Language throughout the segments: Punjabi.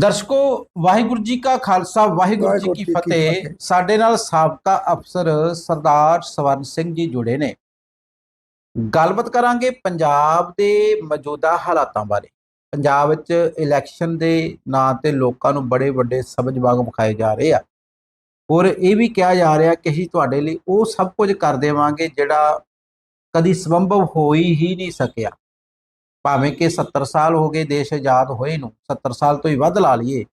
ਦਰਸ਼ਕੋ ਵਾਹਿਗੁਰੂ ਜੀ ਕਾ ਖਾਲਸਾ ਵਾਹਿਗੁਰੂ ਜੀ ਕੀ ਫਤਿਹ। ਸਾਡੇ ਨਾਲ ਸਾਬਕਾ ਅਫਸਰ ਸਰਦਾਰ ਸਵਰਨ ਸਿੰਘ ਜੀ ਜੁੜੇ ਨੇ। ਗੱਲਬਾਤ ਕਰਾਂਗੇ ਪੰਜਾਬ ਦੇ ਮੌਜੂਦਾ ਹਾਲਾਤਾਂ ਬਾਰੇ। ਪੰਜਾਬ ਵਿੱਚ ਇਲੈਕਸ਼ਨ ਦੇ ਨਾਂ ਤੇ ਲੋਕਾਂ ਨੂੰ ਬੜੇ ਵੱਡੇ ਸਬਜ ਬਾਗ ਵਿਖਾਏ ਜਾ ਰਹੇ ਆ। ਔਰ ਇਹ ਵੀ ਕਿਹਾ ਜਾ ਰਿਹਾ ਕਿ ਅਸੀਂ ਤੁਹਾਡੇ ਲਈ ਉਹ ਸਭ ਕੁਝ ਕਰ ਦੇਵਾਂਗੇ ਜਿਹੜਾ ਕਦੀ ਸੰਭਵ ਹੋ ਹੀ ਨਹੀਂ ਸਕਿਆ। ਭਾਵੇਂ ਕਿ 70 ਸਾਲ ਹੋ ਗਏ ਦੇਸ਼ ਆਜ਼ਾਦ ਹੋਏ ਨੂੰ 70 ਸਾਲ ਤੋਂ ਹੀ ਵੱਧ ਲਾ ਲਈਏ।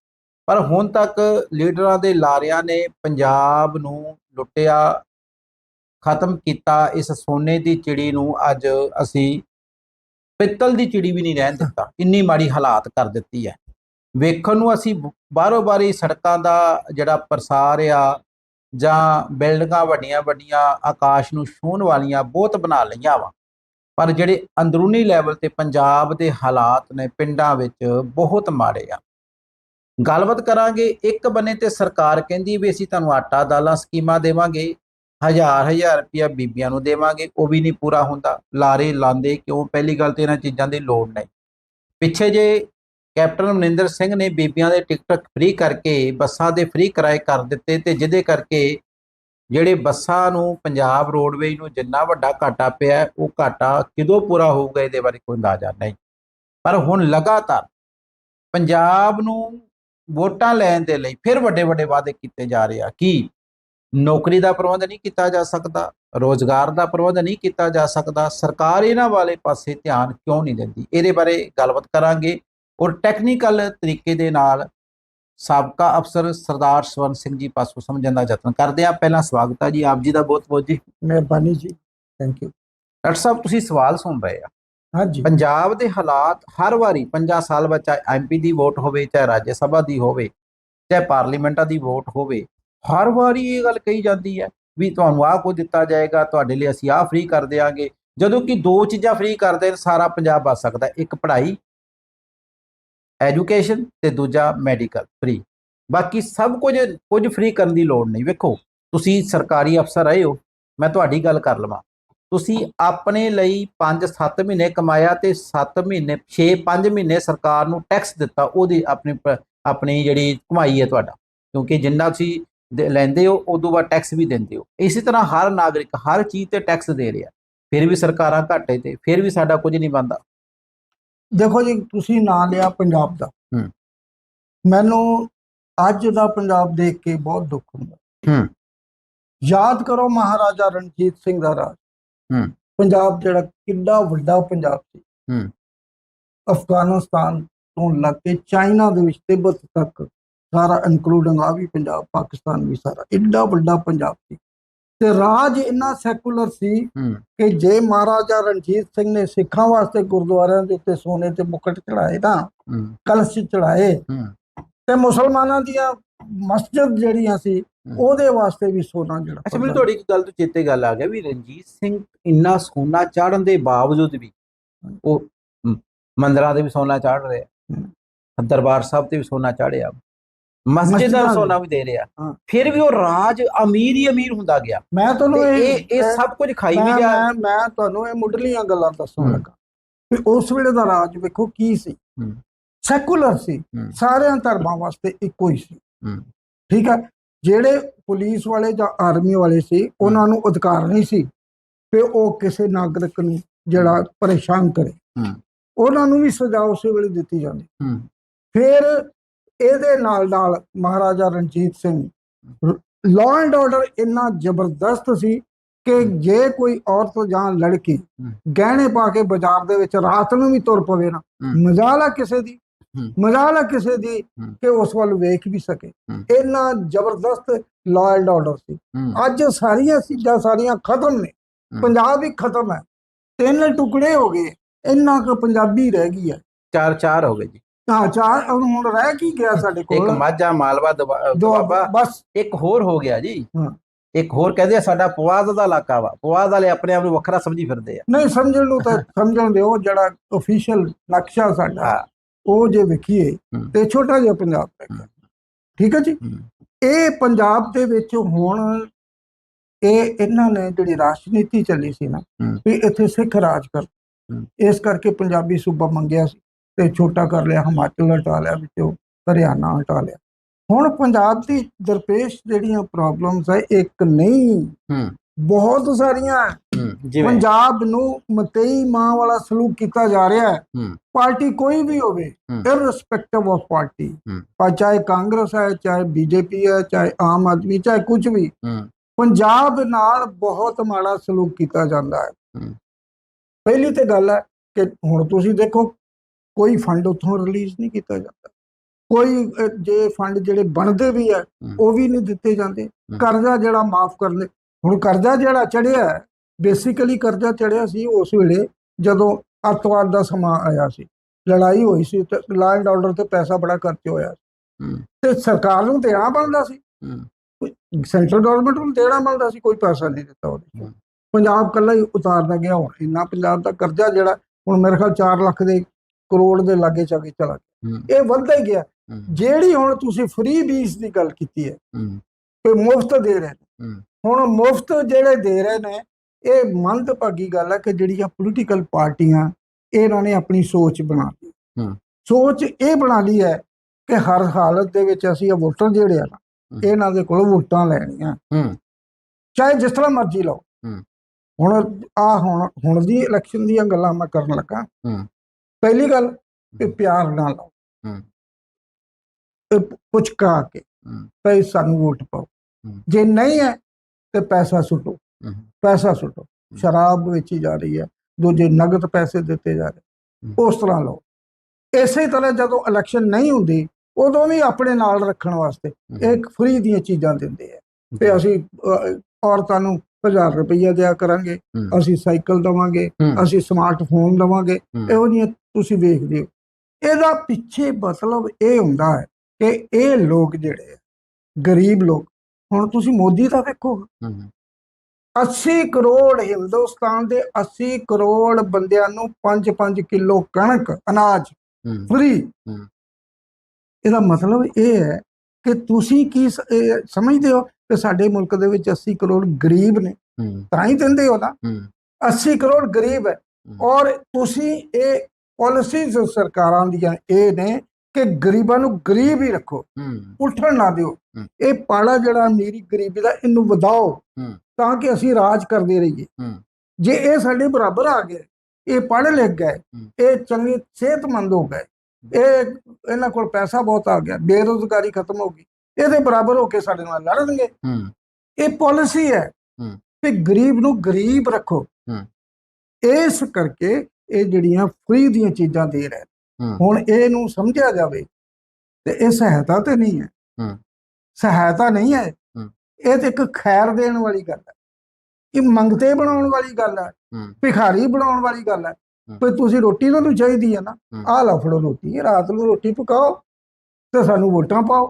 ਪਰ ਹੁਣ ਤੱਕ ਲੀਡਰਾਂ ਦੇ ਲਾਰਿਆਂ ਨੇ ਪੰਜਾਬ ਨੂੰ ਲੁੱਟਿਆ, ਖਤਮ ਕੀਤਾ, ਇਸ ਸੋਨੇ ਦੀ ਚਿੜੀ ਨੂੰ ਅੱਜ ਅਸੀਂ ਪਿੱਤਲ ਦੀ ਚਿੜੀ ਵੀ ਨਹੀਂ ਰਹਿਣ ਦਿੱਤਾ। ਇੰਨੀ ਮਾੜੀ ਹਾਲਾਤ ਕਰ ਦਿੱਤੀ ਹੈ। ਵੇਖਣ ਨੂੰ ਅਸੀਂ ਬਾਹਰੋਂ ਬਾਰੀ ਸੜਕਾਂ ਦਾ ਜਿਹੜਾ ਪ੍ਰਸਾਰ ਆ, ਜਾਂ ਬਿਲਡਿੰਗਾਂ ਵੱਡੀਆਂ ਵੱਡੀਆਂ ਆਕਾਸ਼ ਨੂੰ ਛੂਹਣ ਵਾਲੀਆਂ ਬਹੁਤ ਬਣਾ ਲਈਆਂ ਵਾ। ਪਰ ਜਿਹੜੇ ਅੰਦਰੂਨੀ ਲੈਵਲ ਤੇ ਪੰਜਾਬ ਦੇ ਹਾਲਾਤ ਨੇ ਪਿੰਡਾਂ ਵਿੱਚ ਬਹੁਤ ਮਾੜੇ ਆ। ਗੱਲਬਾਤ ਕਰਾਂਗੇ, ਇੱਕ ਬੰਨੇ ਤੇ ਸਰਕਾਰ ਕਹਿੰਦੀ ਵੀ ਅਸੀਂ ਤੁਹਾਨੂੰ ਆਟਾ ਦਾਲਾਂ ਸਕੀਮਾਂ ਦੇਵਾਂਗੇ, ਹਜ਼ਾਰ ਹਜ਼ਾਰ ਰੁਪਇਆ ਬੀਬੀਆਂ ਨੂੰ ਦੇਵਾਂਗੇ, ਉਹ ਵੀ ਨਹੀਂ ਪੂਰਾ ਹੁੰਦਾ। ਲਾਰੇ ਲਾਂਦੇ ਕਿਉਂ? ਪਹਿਲੀ ਗੱਲ ਤੇ ਇਹਨਾਂ ਚੀਜ਼ਾਂ ਦੀ ਲੋੜ ਨਹੀਂ। ਪਿੱਛੇ ਜੇ ਕੈਪਟਨ ਮਨਿੰਦਰ ਸਿੰਘ ਨੇ ਬੀਬੀਆਂ ਦੇ ਟਿਕਟ ਫ੍ਰੀ ਕਰਕੇ ਬੱਸਾਂ ਦੇ ਫ੍ਰੀ ਕਿਰਾਏ ਕਰ ਦਿੱਤੇ ਤੇ ਜਿਹਦੇ ਕਰਕੇ ਜਿਹੜੇ ਬੱਸਾਂ ਨੂੰ, ਪੰਜਾਬ ਰੋਡਵੇਜ਼ ਨੂੰ ਜਿੰਨਾ ਵੱਡਾ ਘਾਟਾ ਪਿਆ, ਉਹ ਘਾਟਾ ਕਿਦੋਂ ਪੂਰਾ ਹੋਊਗਾ, ਇਹਦੇ ਬਾਰੇ ਕੋਈ ਅੰਦਾਜ਼ਾ ਨਹੀਂ। ਪਰ ਹੁਣ ਲਗਾਤਾਰ ਪੰਜਾਬ ਨੂੰ ਵੋਟਾਂ ਲੈਣ ਦੇ ਲਈ ਫਿਰ ਵੱਡੇ ਵੱਡੇ ਵਾਅਦੇ ਕੀਤੇ ਜਾ ਰਹੇ ਆ ਕਿ ਨੌਕਰੀ ਦਾ ਪ੍ਰਬੰਧ ਨਹੀਂ ਕੀਤਾ ਜਾ ਸਕਦਾ, ਰੋਜ਼ਗਾਰ ਦਾ ਪ੍ਰਬੰਧ ਨਹੀਂ ਕੀਤਾ ਜਾ ਸਕਦਾ, ਸਰਕਾਰ ਇਹਨਾਂ ਵਾਲੇ ਪਾਸੇ ਧਿਆਨ ਕਿਉਂ ਨਹੀਂ ਦਿੰਦੀ? ਇਹਦੇ ਬਾਰੇ ਗੱਲਬਾਤ ਕਰਾਂਗੇ ਔਰ ਟੈਕਨੀਕਲ ਤਰੀਕੇ ਦੇ ਨਾਲ ਸਾਬਕਾ ਅਫਸਰ ਸਰਦਾਰ ਸਵਰਨ ਸਿੰਘ ਜੀ ਪਾਸੋਂ ਸਮਝਣ ਦਾ ਯਤਨ ਕਰਦੇ ਆ। ਪਹਿਲਾਂ ਸਵਾਗਤ ਹੈ ਜੀ ਆਪ ਜੀ ਦਾ ਬਹੁਤ ਬਹੁਤ ਜੀ। ਮਿਹਰਬਾਨੀ ਜੀ। ਥੈਂਕ ਯੂ ਡਾਕਟਰ ਸਾਹਿਬ ਤੁਸੀਂ ਸਵਾਲ ਸੁਣ ਰਹੇ ਆ। ਹਾਂਜੀ। ਪੰਜਾਬ ਦੇ ਹਾਲਾਤ ਹਰ ਵਾਰੀ 50 ਸਾਲ ਬਾਅਦ ਚਾਹੇ ਐਮਪੀ ਦੀ ਵੋਟ ਹੋਵੇ ਚਾਹੇ ਰਾਜ ਸਭਾ ਦੀ ਹੋਵੇ ਚਾਹੇ ਪਾਰਲੀਮੈਂਟਾਂ ਦੀ ਵੋਟ ਹੋਵੇ ਹਰ ਵਾਰੀ ਇਹ ਗੱਲ ਕਹੀ ਜਾਂਦੀ ਹੈ ਵੀ ਤੁਹਾਨੂੰ ਆਹ ਕੁਝ ਦਿੱਤਾ ਜਾਏਗਾ ਤੁਹਾਡੇ ਲਈ ਅਸੀਂ ਆਹ ਫ੍ਰੀ ਕਰ ਦੇਵਾਂਗੇ ਜਦੋਂ ਕਿ ਦੋ ਚੀਜ਼ਾਂ ਫ੍ਰੀ ਕਰ ਦੇਣ ਸਾਰਾ ਪੰਜਾਬ ਬਚ ਸਕਦਾ। ਇੱਕ ਪੜ੍ਹਾਈ ਐਜੂਕੇਸ਼ਨ ਤੇ ਦੂਜਾ ਮੈਡੀਕਲ ਫ੍ਰੀ ਬਾਕੀ ਸਭ ਕੁਝ ਕੁਝ ਫ੍ਰੀ ਕਰਨ ਦੀ ਲੋੜ ਨਹੀਂ। ਵੇਖੋ, ਤੁਸੀਂ ਸਰਕਾਰੀ ਅਫਸਰ ਆਏ ਹੋ, ਮੈਂ ਤੁਹਾਡੀ ਗੱਲ ਕਰ ਲਵਾਂ। ਤੁਸੀਂ ਆਪਣੇ ਲਈ 5-7 ਮਹੀਨੇ ਕਮਾਇਆ ਤੇ 7 ਮਹੀਨੇ 6-5 ਮਹੀਨੇ ਸਰਕਾਰ ਨੂੰ ਟੈਕਸ ਦਿੱਤਾ, ਉਹਦੀ ਆਪਣੀ ਆਪਣੀ ਜਿਹੜੀ ਕਮਾਈ ਹੈ ਤੁਹਾਡਾ। ਕਿਉਂਕਿ ਜਿੰਨਾ ਤੁਸੀਂ ਦੇ- ਲੈਂਦੇ ਹੋ, ਉਦੋਂ ਬਾਅਦ ਟੈਕਸ ਵੀ ਦਿੰਦੇ ਹੋ। ਇਸੇ ਤਰ੍ਹਾਂ ਹਰ ਨਾਗਰਿਕ ਹਰ ਚੀਜ਼ ਤੇ ਟੈਕਸ ਦੇ ਰਿਹਾ। ਫਿਰ ਵੀ ਸਰਕਾਰਾਂ ਘਾਟੇ ਤੇ, ਫਿਰ ਵੀ ਸਾਡਾ ਕੁਝ ਨਹੀਂ ਬਣਦਾ। ਦੇਖੋ ਜੀ ਤੁਸੀਂ ਨਾਂ ਲਿਆ ਪੰਜਾਬ ਦਾ ਹੂੰ। ਮੈਨੂੰ ਅੱਜ ਦਾ ਪੰਜਾਬ ਦੇਖ ਕੇ ਬਹੁਤ ਦੁੱਖ ਹੁੰਦਾ ਹੂੰ। ਯਾਦ ਕਰੋ ਮਹਾਰਾਜਾ ਰਣਜੀਤ ਸਿੰਘ ਦਾ ਰਾਜ ਹੂੰ। ਪੰਜਾਬ ਜਿਹੜਾ ਕਿੰਨਾ ਵੱਡਾ ਪੰਜਾਬ ਸੀ ਹੂੰ। ਅਫਗਾਨਿਸਤਾਨ ਤੋਂ ਲੱਗ ਕੇ ਚਾਈਨਾ ਦੇ ਵਿੱਚ ਤਿੱਬਤ ਤੱਕ ਸਾਰਾ ਇਨਕਲੂਡਿੰਗ ਆ ਵੀ ਪੰਜਾਬ ਪਾਕਿਸਤਾਨ ਵੀ ਸਾਰਾ ਇੱਡਾ ਵੱਡਾ ਪੰਜਾਬ ਸੀ ਤੇ ਰਾਜ ਇੰਨਾ ਸੈਕੂਲਰ ਸੀ ਕਿ ਜੇ ਮਹਾਰਾਜਾ ਰਣਜੀਤ ਸਿੰਘ ਨੇ ਸਿੱਖਾਂ ਵਾਸਤੇ ਗੁਰਦੁਆਰਿਆਂ ਦੇ ਉੱਤੇ ਸੋਨੇ ਤੇ ਮੁਕਟ ਚੜਾਏ ਨਾ ਕਲਸ਼ ਚੜਾਏ ਤੇ ਮੁਸਲਮਾਨਾਂ ਦੀਆਂ ਮਸਜਿਦ ਜਿਹੜੀਆਂ ਸੀ। ਉਹਦੇ ਵਾਸਤੇ ਵੀ ਸੋਨਾ ਜਿਹੜਾ ਅੱਛਾ ਮੈਨੂੰ ਤੁਹਾਡੀ ਇੱਕ ਗੱਲ ਤੋਂ ਚੇਤੇ ਗੱਲ ਆ ਗਿਆ ਵੀ ਰਣਜੀਤ ਸਿੰਘ ਇੰਨਾ ਸੋਨਾ ਚਾੜਨ ਦੇ ਬਾਵਜੂਦ ਵੀ ਉਹ ਮੰਦਿਰਾਂ ਦੇ ਵੀ ਸੋਨਾ ਚਾੜ ਰਿਹਾ। ਦਰਬਾਰ ਸਾਹਿਬ ਤੇ ਵੀ ਸੋਨਾ ਚਾੜਿਆ ਮਸਜਿਦ ਸੋਨਾ ਵੀ ਦੇ ਰਿਹਾ। ਫਿਰ ਵੀ ਉਹ ਰਾਜ ਅਮੀਰ ਹੀ ਅਮੀਰ ਹੁੰਦਾ ਗਿਆ। ਮੈਂ ਤੁਹਾਨੂੰ ਇਹ ਇਹ ਸਭ ਕੁਝ ਖਾਈ ਵੀ ਜਾ ਮੈਂ- ਮੈਂ ਤੁਹਾਨੂੰ ਇਹ ਮੁੱਢਲੀਆਂ ਗੱਲਾਂ ਦੱਸਣ। ਲੱਗਾ। ਕਿ ਉਸ ਵੇਲੇ ਦਾ ਰਾਜ ਵੇਖੋ ਕੀ ਸੀ। ਸੈਕੂਲਰ ਸੀ। ਸਾਰਿਆਂ ਧਰਮਾਂ ਵਾਸਤੇ ਇੱਕੋ ਹੀ ਸੀ। ਠੀਕ ਹੈ ਜਿਹੜੇ ਪੁਲਿਸ ਵਾਲੇ ਜਾਂ ਆਰਮੀ ਵਾਲੇ ਸੀ ਉਹਨਾਂ ਨੂੰ ਅਧਿਕਾਰ ਨਹੀਂ ਸੀ। ਕਿ ਉਹ ਕਿਸੇ ਨਾਗਰਿਕ ਨੂੰ ਜਿਹੜਾ ਪਰੇਸ਼ਾਨ ਕਰੇ। ਉਹਨਾਂ ਨੂੰ ਵੀ ਸਜ਼ਾ ਉਸੇ ਵੇਲੇ ਦਿੱਤੀ ਜਾਂਦੀ। ਫਿਰ ਇਹਦੇ ਨਾਲ ਨਾਲ Maharaja Ranjit Singh law and order ਇੰਨਾ ਜ਼ਬਰਦਸਤ ਸੀ ਕਿ ਜੇ ਕੋਈ ਔਰਤ ਜਾਂ ਲੜਕੀ ਗਹਿਣੇ ਪਾ ਕੇ ਬਾਜ਼ਾਰ ਦੇ ਵਿੱਚ ਰਾਤ ਨੂੰ ਵੀ ਤੁਰ ਪਵੇ ਨਾ। ਮਜ਼ਾਲ ਕਿਸੇ ਦੀ। ਮਜ਼ਾਲ ਕਿਸੇ ਦੀ। ਕਿ ਉਸ ਵੱਲ ਵੇਖ ਵੀ ਸਕੇ। ਇੰਨਾ ਜ਼ਬਰਦਸਤ ਲਾਅ ਐਂਡ ਆਰਡਰ ਸੀ ਅੱਜ ਸਾਰੀਆਂ ਚੀਜ਼ਾਂ ਸਾਰੀਆਂ ਖਤਮ ਨੇ। ਪੰਜਾਬ ਹੀ ਖਤਮ ਹੈ ਤਿੰਨ ਟੁਕੜੇ ਹੋ ਗਏ ਇੰਨਾ ਕੁ ਪੰਜਾਬੀ ਰਹਿ ਗਈ ਹੈ ਚਾਰ ਚਾਰ ਹੋ ਗਏ ਜੀ ਹਾਂ ਚਾਰ ਹੁਣ ਰਹਿ ਕੀ ਗਿਆ ਸਾਡੇ ਇੱਕ ਕੋਲ ਮਾਝਾ ਮਾਲਵਾ ਦੋ ਦੁਆਬਾ ਬਸ ਇੱਕ ਹੋਰ ਹੋ ਗਿਆ ਜੀ। ਇੱਕ ਹੋਰ ਕਹਿੰਦੇ ਆ ਸਾਡਾ ਪਵਾਦ ਦਾ ਇਲਾਕਾ ਵਾ ਪਵਾਦ ਵਾਲੇ ਆਪਣੇ ਆਪ ਨੂੰ ਵੱਖਰਾ ਸਮਝੀ ਫਿਰਦੇ ਆ ਨਹੀਂ ਸਮਝਣ ਨੂੰ ਤਾਂ ਸਮਝਣ ਦਿਓ ਜਿਹੜਾ ਅਫੀਸ਼ੀਅਲ ਨਕਸ਼ਾ ਸਾਡਾ ਉਹ ਜੇ ਵੇਖੀਏ। ਤੇ ਛੋਟਾ ਜਿਹਾ ਪੰਜਾਬ ਹੈ। ਠੀਕ ਹੈ ਜੀ। ਇਹ ਪੰਜਾਬ ਦੇ ਵਿੱਚ ਹੁਣ ਇਹ ਇਹਨਾਂ ਨੇ ਜਿਹੜੀ ਰਾਜਨੀਤੀ ਚੱਲੀ ਸੀ ਨਾ। ਵੀ ਇੱਥੇ ਸਿੱਖ ਰਾਜ ਕਰ। ਇਸ ਕਰਕੇ ਪੰਜਾਬੀ ਸੂਬਾ ਮੰਗਿਆ ਸੀ ਤੇ ਛੋਟਾ ਕਰ ਲਿਆ ਹਿਮਾਚਲ ਹਟਾ ਲਿਆ ਵਿੱਚੋਂ ਹਰਿਆਣਾ ਹਟਾ ਲਿਆ। ਹੁਣ ਪੰਜਾਬ ਦੀ ਦਰਪੇਸ਼ ਜਿਹੜੀਆਂ ਪ੍ਰੋਬਲਮਸ ਹੈ ਇੱਕ ਨਹੀਂ ਹੂੰ। ਬਹੁਤ ਸਾਰੀਆਂ ਪੰਜਾਬ ਨੂੰ ਮਤਈ ਮਾਂ ਵਾਲਾ ਸਲੂਕ ਕੀਤਾ ਜਾ ਰਿਹਾ ਹੈ। ਪਾਰਟੀ ਕੋਈ ਵੀ ਹੋਵੇ। ਇਰਰਿਸਪੈਕਟਿਵ ਆਫ ਪਾਰਟੀ ਚਾਹੇ ਕਾਂਗਰਸ ਹੈ ਚਾਹੇ ਬੀਜੇਪੀ ਹੈ ਚਾਹੇ ਆਮ ਆਦਮੀ ਚਾਹੇ ਕੁਝ ਵੀ। ਪੰਜਾਬ ਨਾਲ ਬਹੁਤ ਮਾੜਾ ਸਲੂਕ ਕੀਤਾ ਜਾਂਦਾ ਹੂੰ। ਪਹਿਲੀ ਤੇ ਗੱਲ ਹੈ ਕਿ ਹੁਣ ਤੁਸੀਂ ਦੇਖੋ ਕੋਈ ਫੰਡ ਉੱਥੋਂ ਰਿਲੀਜ਼ ਨਹੀਂ ਕੀਤਾ ਜਾਂਦਾ। ਕੋਈ ਜੇ ਫੰਡ ਜਿਹੜੇ ਬਣਦੇ ਵੀ ਹੂੰ। ਉਹ ਵੀ ਨਹੀਂ ਦਿੱਤੇ ਜਾਂਦੇ। ਕਰਜ਼ਾ ਜਿਹੜਾ ਮਾਫ ਕਰਨੇ ਹੁਣ ਕਰਜ਼ਾ ਜਿਹੜਾ ਚੜਿਆ ਬੇਸਿਕਲੀ ਕਰਜ਼ਾ ਚੜਿਆ ਸੀ ਉਸ ਵੇਲੇ ਜਦੋਂ ਅੱਤਵਾਦ ਦਾ ਸਮਾਂ ਆਇਆ ਸੀ। ਲੜਾਈ ਹੋਈ ਸੀ ਤੇ ਲਾਅ ਐਂਡ ਆਰਡਰ ਤੇ ਪੈਸਾ ਬੜਾ ਖਰਚ ਹੋਇਆ ਤੇ ਸਰਕਾਰ ਨੂੰ ਦੇਣਾ ਬਣਦਾ ਸੀ। ਸੈਂਟਰਲ ਗਵਰਨਮੈਂਟ ਨੂੰ ਦੇਣਾ ਮਿਲਦਾ ਸੀ ਕੋਈ ਪੈਸਾ ਨਹੀਂ ਦਿੱਤਾ ਉਹਦੇ। ਪੰਜਾਬ ਕੱਲਾ ਹੀ ਉਤਾਰਦਾ ਗਿਆ ਹੁਣ ਇੰਨਾ ਪੰਜਾਬ ਦਾ ਕਰਜ਼ਾ ਜਿਹੜਾ ਹੁਣ ਮੇਰੇ ਖਿਆਲ 4 ਲੱਖ ਦੇ ਕਰੋੜ ਦੇ ਲਾਗੇ ਚਾਗੇ ਚਲਾ ਗਿਆ। ਇਹ ਵੱਧਦਾ ਹੀ ਗਿਆ। ਜਿਹੜੀ ਹੁਣ ਤੁਸੀਂ ਫ੍ਰੀ ਬੀਜ ਦੀ ਗੱਲ ਕੀਤੀ ਹੈ ਕਿ ਮੁਫਤ ਦੇ ਰਹੇ ਨੇ। ਹੁਣ ਮੁਫਤ ਜਿਹੜੇ ਦੇ ਰਹੇ ਨੇ ਇਹ ਮੰਦਭਾਗੀ ਗੱਲ ਹੈ ਕਿ ਜਿਹੜੀਆਂ ਪੋਲੀਟੀਕਲ ਪਾਰਟੀਆਂ ਇਹਨਾਂ ਨੇ ਆਪਣੀ ਸੋਚ ਬਣਾ ਲਈ। ਸੋਚ ਇਹ ਬਣਾ ਲਈ ਹੈ ਕਿ ਹਰ ਹਾਲਤ ਦੇ ਵਿੱਚ ਅਸੀਂ ਇਹ ਵੋਟਰ ਜਿਹੜੇ ਆ। ਇਹਨਾਂ ਦੇ ਕੋਲੋਂ ਵੋਟਾਂ ਲੈਣੀਆਂ। ਚਾਹੇ ਜਿਸ ਤਰ੍ਹਾਂ ਮਰਜ਼ੀ ਲਓ। ਹੁਣ ਆ ਹੁਣ ਹੁਣ ਦੀ ਇਲੈਕਸ਼ਨ ਦੀਆਂ ਗੱਲਾਂ ਮੈਂ ਕਰਨ ਲੱਗਾ। ਪਹਿਲੀ ਗੱਲ ਕਿ ਪਿਆਰ ਨਾਲ ਲਾਓ ਹੂੰ। ਪੁਚਕਾ ਕੇ ਭਈ ਸਾਨੂੰ ਵੋਟ ਪਾਓ। ਜੇ ਨਹੀਂ ਹੈ ਤੇ ਪੈਸਾ ਸੁੱਟੋ। ਪੈਸਾ ਸੁੱਟੋ। ਸ਼ਰਾਬ ਵੇਚੀ ਜਾ ਰਹੀ ਹੈ ਦੂਜੇ ਨਗਦ ਪੈਸੇ ਦਿੱਤੇ ਜਾ ਰਹੇ। ਉਸ ਤਰ੍ਹਾਂ ਲਓ। ਇਸੇ ਤਰ੍ਹਾਂ ਜਦੋਂ ਇਲੈਕਸ਼ਨ ਨਹੀਂ ਹੁੰਦੀ ਉਦੋਂ ਵੀ ਆਪਣੇ ਨਾਲ ਰੱਖਣ ਵਾਸਤੇ ਇਹ ਫ੍ਰੀ ਦੀਆਂ ਚੀਜ਼ਾਂ ਦਿੰਦੇ ਆ। ਤੇ ਅਸੀਂ ਔਰਤਾਂ ਨੂੰ 1000 ਰੁਪਈਆ ਦਿਆ ਕਰਾਂਗੇ। ਅਸੀਂ ਸਾਈਕਲ ਦਵਾਂਗੇ। ਅਸੀਂ ਸਮਾਰਟਫੋਨ ਦਵਾਂਗੇ। ਇਹੋ ਜਿਹੀਆਂ ਤੁਸੀਂ ਵੇਖਦੇ ਹੋ ਇਹਦਾ ਪਿੱਛੇ ਮਤਲਬ ਇਹ ਹੁੰਦਾ ਹੈ ਕਿ ਇਹ ਲੋਕ ਜਿਹੜੇ ਗਰੀਬ ਲੋਕ ਹੁਣ ਤੁਸੀਂ ਮੋਦੀ ਦਾ ਵੇਖੋ ਹੂੰ 80 ਕਰੋੜ ਹਿੰਦੁਸਤਾਨ ਦੇ 80 ਕਰੋੜ ਬੰਦਿਆਂ ਨੂੰ 5-5 ਕਿਲੋ ਕਣਕ ਅਨਾਜ ਫ੍ਰੀ। ਇਹਦਾ ਮਤਲਬ ਇਹ ਹੈ ਕਿ ਤੁਸੀਂ ਕੀ ਸਮਝਦੇ ਹੋ ਕਿ ਸਾਡੇ ਮੁਲਕ ਦੇ ਵਿੱਚ 80 ਕਰੋੜ ਗਰੀਬ ਨੇ। ਤਾਂ ਹੀ ਦਿੰਦੇ ਹੋ ਨਾ। ਹੂੰ। 80 ਕਰੋੜ ਗਰੀਬ ਹੈ। ਔਰ ਤੁਸੀਂ ਇਹ ਪਾਲਿਸੀਜ਼ ਸਰਕਾਰਾਂ ਦੀਆਂ ਇਹ ਨੇ ਕਿ ਗਰੀਬਾਂ ਨੂੰ ਗਰੀਬ ਹੀ ਰੱਖੋ। ਉੱਠਣ ਨਾ ਦਿਓ। ਇਹ ਪਾੜਾ ਜਿਹੜਾ ਅਮੀਰੀ ਗਰੀਬੀ ਦਾ ਇਹਨੂੰ ਵਧਾਓ। ਤਾਂ ਕਿ ਅਸੀਂ ਰਾਜ ਕਰਦੇ ਰਹੀਏ। ਜੇ ਇਹ ਸਾਡੇ ਬਰਾਬਰ ਆ ਗਏ ਇਹ ਪੜ੍ਹ ਲਿਖ ਗਏ ਇਹ ਚੰਗੇ ਸਿਹਤਮੰਦ ਹੋ ਗਏ ਇਹ ਇਹਨਾਂ ਕੋਲ ਪੈਸਾ ਬਹੁਤ ਆ ਗਿਆ ਬੇਰੋਜ਼ਗਾਰੀ ਖਤਮ ਹੋ ਗਈ। ਇਹਦੇ ਬਰਾਬਰ ਹੋ ਕੇ ਸਾਡੇ ਨਾਲ ਲੜਨਗੇ ਇਹ ਪਾਲਿਸੀ ਹੈ। ਕਿ ਗਰੀਬ ਨੂੰ ਗਰੀਬ ਰੱਖੋ। ਇਸ ਕਰਕੇ ਇਹ ਜਿਹੜੀਆਂ ਫ੍ਰੀ ਦੀਆਂ ਚੀਜ਼ਾਂ ਦੇ ਰਹੇ ਨੇ। ਹੁਣ ਇਹਨੂੰ ਸਮਝਿਆ ਜਾਵੇ ਤੇ ਇਹ ਸਹਾਇਤਾ ਤੇ ਨਹੀਂ ਹੈ। ਸਹਾਇਤਾ ਨਹੀਂ ਹੈ। ਇਹ ਤੇ ਇੱਕ ਖੈਰ ਦੇਣ ਵਾਲੀ ਗੱਲ ਹੈ ਇਹ ਮੰਗਤੇ ਬਣਾਉਣ ਵਾਲੀ ਗੱਲ ਹੈ ਭਿਖਾਰੀ ਬਣਾਉਣ ਵਾਲੀ ਗੱਲ ਹੈ। ਵੀ ਤੁਸੀਂ ਰੋਟੀ ਤੁਹਾਨੂੰ ਚਾਹੀਦੀ ਹੈ ਨਾ। ਆਹ ਲਓ ਫੜੋ ਰੋਟੀ ਰਾਤ ਨੂੰ ਰੋਟੀ ਪਕਾਓ ਤੇ ਸਾਨੂੰ ਵੋਟਾਂ ਪਾਓ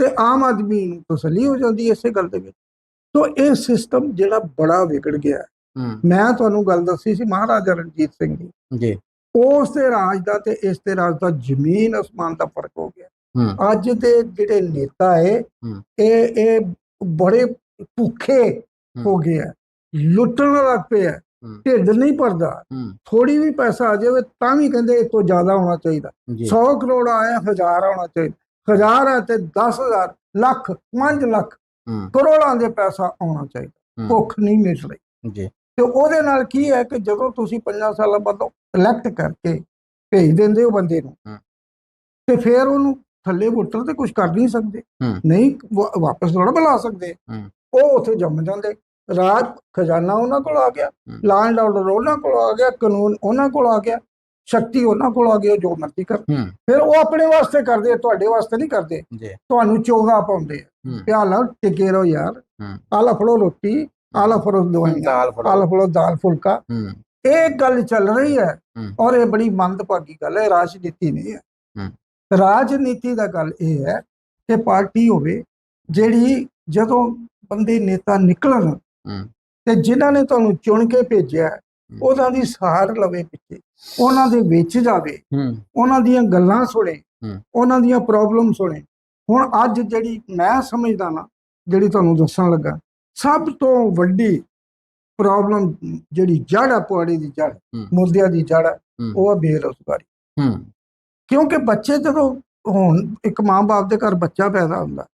ਤੇ ਆਮ ਆਦਮੀ ਨੂੰ ਤਸੱਲੀ ਹੋ ਜਾਂਦੀ ਹੈ ਇਸੇ ਗੱਲ ਦੇ ਵਿੱਚ। ਤੋਂ ਇਹ ਸਿਸਟਮ ਜਿਹੜਾ ਬੜਾ ਵਿਗੜ ਗਿਆ ਮੈਂ ਤੁਹਾਨੂੰ ਗੱਲ ਦੱਸੀ ਸੀ ਮਹਾਰਾਜਾ ਰਣਜੀਤ ਸਿੰਘ ਦੀ। ਜੀ। ਉਸ ਦੇ ਰਾਜ ਦਾ ਤੇ ਇਸ ਦੇ ਰਾਜ ਦਾ ਜ਼ਮੀਨ ਅਸਮਾਨ ਦਾ ਫ਼ਰਕ ਹੋ ਗਿਆ। ਅੱਜ ਦੇ ਜਿਹੜੇ ਨੇਤਾ ਹੈ। ਇਹ ਇਹ ਬੜੇ ਭੁੱਖੇ ਹੋ। ਗਏ ਆ ਲੁੱਟਣ ਲੱਗ ਪਏ ਹੂੰ। ਢਿੱਡ ਨਹੀਂ ਭਰਦਾ। ਥੋੜੀ ਵੀ ਪੈਸਾ ਆ ਜਾਵੇ ਤਾਂ ਵੀ ਕਹਿੰਦੇ ਇਹ ਤੋਂ ਜ਼ਿਆਦਾ ਹੋਣਾ ਚਾਹੀਦਾ। ਜੀ। 100 ਕਰੋੜ ਆਇਆ ਹਜ਼ਾਰ ਆਉਣਾ ਚਾਹੀਦਾ। ਹਜ਼ਾਰ ਹੈ ਤੇ 10000 ਲੱਖ 5 ਲੱਖ ਕਰੋੜਾਂ ਦੇ ਪੈਸਾ ਆਉਣਾ ਚਾਹੀਦਾ। ਭੁੱਖ ਨਹੀਂ ਮਿਟ ਰਹੀ। ਜੀ। ਤੇ ਉਹਦੇ ਨਾਲ ਕੀ ਹੈ ਕਿ ਜਦੋਂ ਤੁਸੀਂ 5 ਸਾਲਾਂ ਬਾਅਦ ਇਲੈਕਟ ਕਰਕੇ ਭੇਜ ਦਿੰਦੇ ਹੋ ਬੰਦੇ ਨੂੰ। ਤੇ ਫਿਰ ਉਹਨੂੰ ਥੱਲੇ ਵੋਟਰ ਤੇ ਕੁਝ ਕਰ ਨਹੀਂ ਸਕਦੇ। ਨਹੀਂ ਵਾਪਸ ਥੋੜਾ ਬੁਲਾ ਸਕਦੇ। ਉਹ ਉੱਥੇ ਜੰਮ ਜਾਂਦੇ। ਰਾਜ ਖਜ਼ਾਨਾ ਉਹਨਾਂ ਕੋਲ ਆ ਗਿਆ। ਲਾਅ ਐਂਡ ਆਰਡਰ ਉਹਨਾਂ ਕੋਲ ਆ ਗਿਆ। ਕਾਨੂੰਨ ਉਹਨਾਂ ਕੋਲ ਆ ਗਿਆ। ਸ਼ਕਤੀ ਉਹਨਾਂ ਕੋਲ ਆ ਗਈ ਉਹ ਜੋ ਮਰਜ਼ੀ ਕਰ। ਫਿਰ ਉਹ ਆਪਣੇ ਵਾਸਤੇ ਕਰਦੇ ਤੁਹਾਡੇ ਵਾਸਤੇ ਨਹੀਂ ਕਰਦੇ। ਤੁਹਾਨੂੰ ਚੋਗਾ ਪਾਉਂਦੇ ਪਿਆਲਾ ਟਿਕੇ ਰਹੋ ਯਾਰ। ਆਲਾ ਫੜੋ ਰੋਟੀ ਆਲਾ ਫੜੋ ਦਵਾਈਆਂ ਆਲਾ ਫੜੋ। ਦਾਲ ਫੁਲਕਾ। ਇਹ ਗੱਲ ਚੱਲ ਰਹੀ ਹੈ। ਔਰ ਇਹ ਬੜੀ ਮੰਦਭਾਗੀ ਗੱਲ ਹੈ ਰਾਜਨੀਤੀ ਨਹੀਂ ਹੈ। ਰਾਜਨੀਤੀ ਦਾ ਗੱਲ ਇਹ ਹੈ ਕਿ ਪਾਰਟੀ ਹੋਵੇ ਜਿਹੜੀ ਜਦੋਂ ਬੰਦੇ ਨੇਤਾ ਨਿਕਲਣ ਤੇ ਜਿਨ੍ਹਾਂ ਨੇ ਤੁਹਾਨੂੰ ਚੁਣ ਕੇ ਭੇਜਿਆ ਉਹਨਾਂ ਦੀ ਸਹਾਰ ਲਵੇ ਪਿੱਛੇ ਉਹਨਾਂ ਦੇ ਵਿੱਚ ਜਾਵੇ ਉਹਨਾਂ ਦੀਆਂ ਗੱਲਾਂ ਸੁਣੇ। ਉਹਨਾਂ ਦੀਆਂ ਪ੍ਰੋਬਲਮ ਸੁਣੇ। ਹੁਣ ਅੱਜ ਜਿਹੜੀ ਮੈਂ ਸਮਝਦਾ ਨਾ ਜਿਹੜੀ ਤੁਹਾਨੂੰ ਦੱਸਣ ਲੱਗਾ ਸਭ ਤੋਂ ਵੱਡੀ ਪ੍ਰੋਬਲਮ ਜਿਹੜੀ ਜੜ ਆ ਪੁਆੜੀ ਦੀ ਜੜ ਹੂੰ। ਮੁੱਦਿਆਂ ਦੀ ਜੜ ਉਹ ਆ ਬੇਰੁਜ਼ਗਾਰੀ। ਕਿਉਂਕਿ ਬੱਚੇ ਜਦੋਂ ਹੁਣ ਇੱਕ ਮਾਂ-ਬਾਪ ਦੇ ਘਰ ਬੱਚਾ ਪੈਦਾ ਹੁੰਦਾ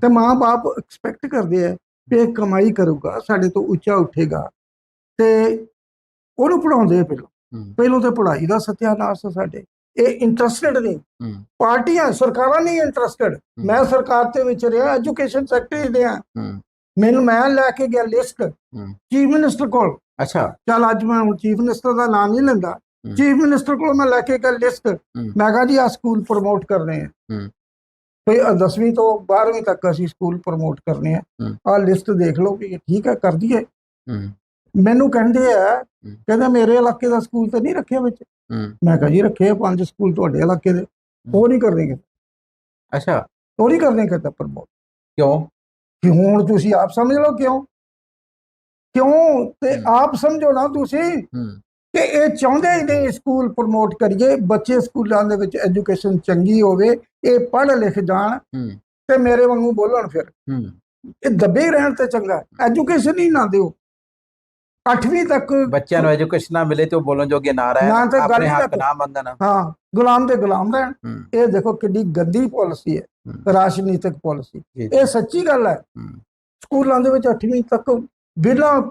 ਤੇ ਮਾਂ-ਬਾਪ ਐਕਸਪੈਕਟ ਕਰਦੇ ਆ ਕਿ ਇਹ ਕਮਾਈ ਕਰੂਗਾ ਸਾਡੇ ਤੋਂ ਉੱਚਾ ਉੱਠੇਗਾ। ਤੇ ਉਹਨੂੰ ਪੜਾਉਂਦੇ ਪਹਿਲਾਂ। ਪਹਿਲਾਂ ਤੇ ਪੜ੍ਹਾਈ ਦਾ ਸਤਿਆਨਾਸ਼ ਸਾਡੇ। ਇਹ ਇੰਟਰਸਟਿਡ ਨਹੀਂ ਹੂੰ। ਪਾਰਟੀਆਂ ਸਰਕਾਰਾਂ ਨਹੀਂ ਇੰਟਰਸਟਿਡ ਮੈਂ ਸਰਕਾਰ ਦੇ ਵਿੱਚ ਰਿਹਾ ਐਜੂਕੇਸ਼ਨ ਸੈਕਟਰੀ ਦੇ ਆ ਮੈਨੂੰ ਮੈਂ ਲੈ ਕੇ ਗਿਆ ਲਿਸਟ ਚੀਫ ਮਿਨਿਸਟਰ ਕੋਲ। ਅੱਛਾ। ਚਲ ਅੱਜ ਮੈਂ ਚੀਫ ਮਿਨਿਸਟਰ ਦਾ ਨਾਮ ਨਹੀਂ ਲੈਂਦਾ। ਚੀਫ ਮਿਨਿਸਟਰ ਕੋਲ ਮੈਂ ਲੈ ਕੇ ਗਿਆ ਲਿਸਟ ਮੈਂ ਕਹਾ ਜੀ ਆ ਸਕੂਲ ਪ੍ਰਮੋਟ ਕਰਨੇ ਆ। ਭਈ 10ਵੀਂ ਤੋਂ 12ਵੀਂ ਤੱਕ ਅਸੀਂ ਸਕੂਲ ਪ੍ਰਮੋਟ ਕਰਨੇ ਆ। ਆ ਲਿਸਟ ਦੇਖ ਲਓ ਵੀ ਇਹ ਠੀਕ ਹੈ ਕਰ ਦਈਏ। ਮੈਨੂੰ ਕਹਿੰਦੇ ਆ ਕਹਿੰਦਾ ਮੇਰੇ ਇਲਾਕੇ ਦਾ ਸਕੂਲ ਤੇ ਨਹੀਂ ਰੱਖਿਆ ਵਿੱਚ। ਮੈਂ ਕਹਾ ਜੀ ਰੱਖੇ ਪੰਜ ਸਕੂਲ ਤੁਹਾਡੇ ਇਲਾਕੇ ਦੇ। ਉਹ ਨਹੀਂ ਕਰਨਗੇ ਅੱਛਾ। ਉਹ ਨਹੀਂ ਕਰਨੇ ਕਹਿੰਦਾ ਪ੍ਰਮੋਟ ਕਿਉਂ? ਕਿ ਹੁਣ ਤੁਸੀਂ ਆਪ ਸਮਝ ਲਓ ਕਿਉਂ? ਕਿਉਂ? ਤੇ। ਆਪ ਸਮਝੋ ਨਾ ਤੁਸੀਂ ਕਿ ਇਹ ਚਾਹੁੰਦੇ ਹੀ ਨਹੀਂ ਸਕੂਲ ਪ੍ਰਮੋਟ ਕਰੀਏ ਬੱਚੇ ਸਕੂਲਾਂ ਦੇ ਵਿੱਚ ਐਜੂਕੇਸ਼ਨ ਚੰਗੀ ਹੋਵੇ ਇਹ ਪੜ੍ਹ ਲਿਖ ਜਾਣ ਤੇ ਮੇਰੇ ਵਾਂਗੂ ਬੋਲਣ ਫਿਰ। ਇਹ ਦੱਬੇ ਰਹਿਣ ਤੇ ਚੰਗਾ। ਐਜੂਕੇਸ਼ਨ ਹੀ ਨਾ ਦਿਓ। 8ਵੀਂ ਤੱਕ ਬੱਚਿਆਂ ਨੂੰ ਐਜੂਕੇਸ਼ਨ ਨਾ ਮਿਲੇ ਤੇ ਉਹ ਬੋਲਣ ਜੋਗੇ ਨਾ ਰਹਿਣ ਤੇ ਆਪਣੇ ਹੱਕ ਨਾ- ਮੰਗਣ। ਹਾਂ ਗੁਲਾਮ ਦੇ ਗੁਲਾਮ ਰਹਿਣ। ਇਹ ਦੇਖੋ ਕਿੰਨੀ ਗੰਦੀ ਪਾਲਿਸੀ ਹੈ। ਰਾਜਨੀਤਿਕ ਪਾਲਿਸੀ ਇਹ ਸੱਚੀ ਗੱਲ ਹੈ। ਸਕੂਲਾਂ ਦੇ ਵਿੱਚ 8ਵੀਂ ਤੱਕ ਬਿਨਾਂ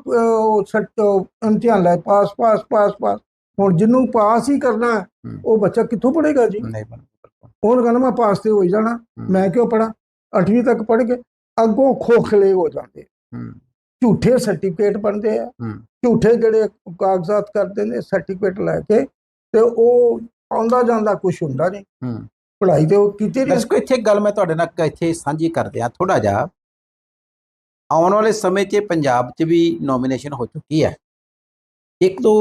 ਇਮਤਿਹਾਨ ਲੈ ਪਾਸ ਪਾਸ ਪਾਸ ਪਾਸ। ਹੁਣ ਜਿਹਨੂੰ ਪਾਸ ਹੀ ਕਰਨਾ। ਉਹ ਬੱਚਾ ਕਿੱਥੋਂ ਪੜ੍ਹੇਗਾ ਜੀ? ਨਹੀਂ ਉਹਨੂੰ ਕਹਿੰਦਾ ਮੈਂ ਪਾਸ ਤੇ ਹੋ ਹੀ। ਜਾਣਾ ਮੈਂ ਕਿਉਂ ਪੜਾ 8ਵੀਂ ਤੱਕ ਪੜ੍ਹ ਕੇ ਅੱਗੋਂ ਖੋਖਲੇ ਹੋ ਜਾਂਦੇ। ਹੂੰ। ਝੂਠੇ ਸਰਟੀਫਿਕੇਟ ਬਣਦੇ ਆ। ਝੂਠੇ ਜਿਹੜੇ ਕਾਗਜ਼ਾਤ ਕਰਦੇ ਨੇ ਸਰਟੀਫਿਕੇਟ ਲੈ ਕੇ ਤੇ ਉਹ ਆਉਂਦਾ ਜਾਂਦਾ ਕੁਝ ਹੁੰਦਾ ਨਹੀਂ। ਪੜ੍ਹਾਈ ਤੇ ਉਹ ਕੀਤੀ ਨਹੀਂ। ਦਰਸ਼ਕੋ ਇੱਥੇ ਗੱਲ ਮੈਂ ਤੁਹਾਡੇ ਨਾਲ ਇੱਥੇ ਸਾਂਝੀ ਕਰਦੇ ਆ ਥੋੜਾ ਜਿਹਾ। ਆਉਣ ਵਾਲੇ ਸਮੇਂ 'ਚ ਪੰਜਾਬ 'ਚ ਵੀ ਨੋਮੀਨੇਸ਼ਨ ਹੋ ਚੁੱਕੀ ਹੈ। ਇੱਕ ਦੋ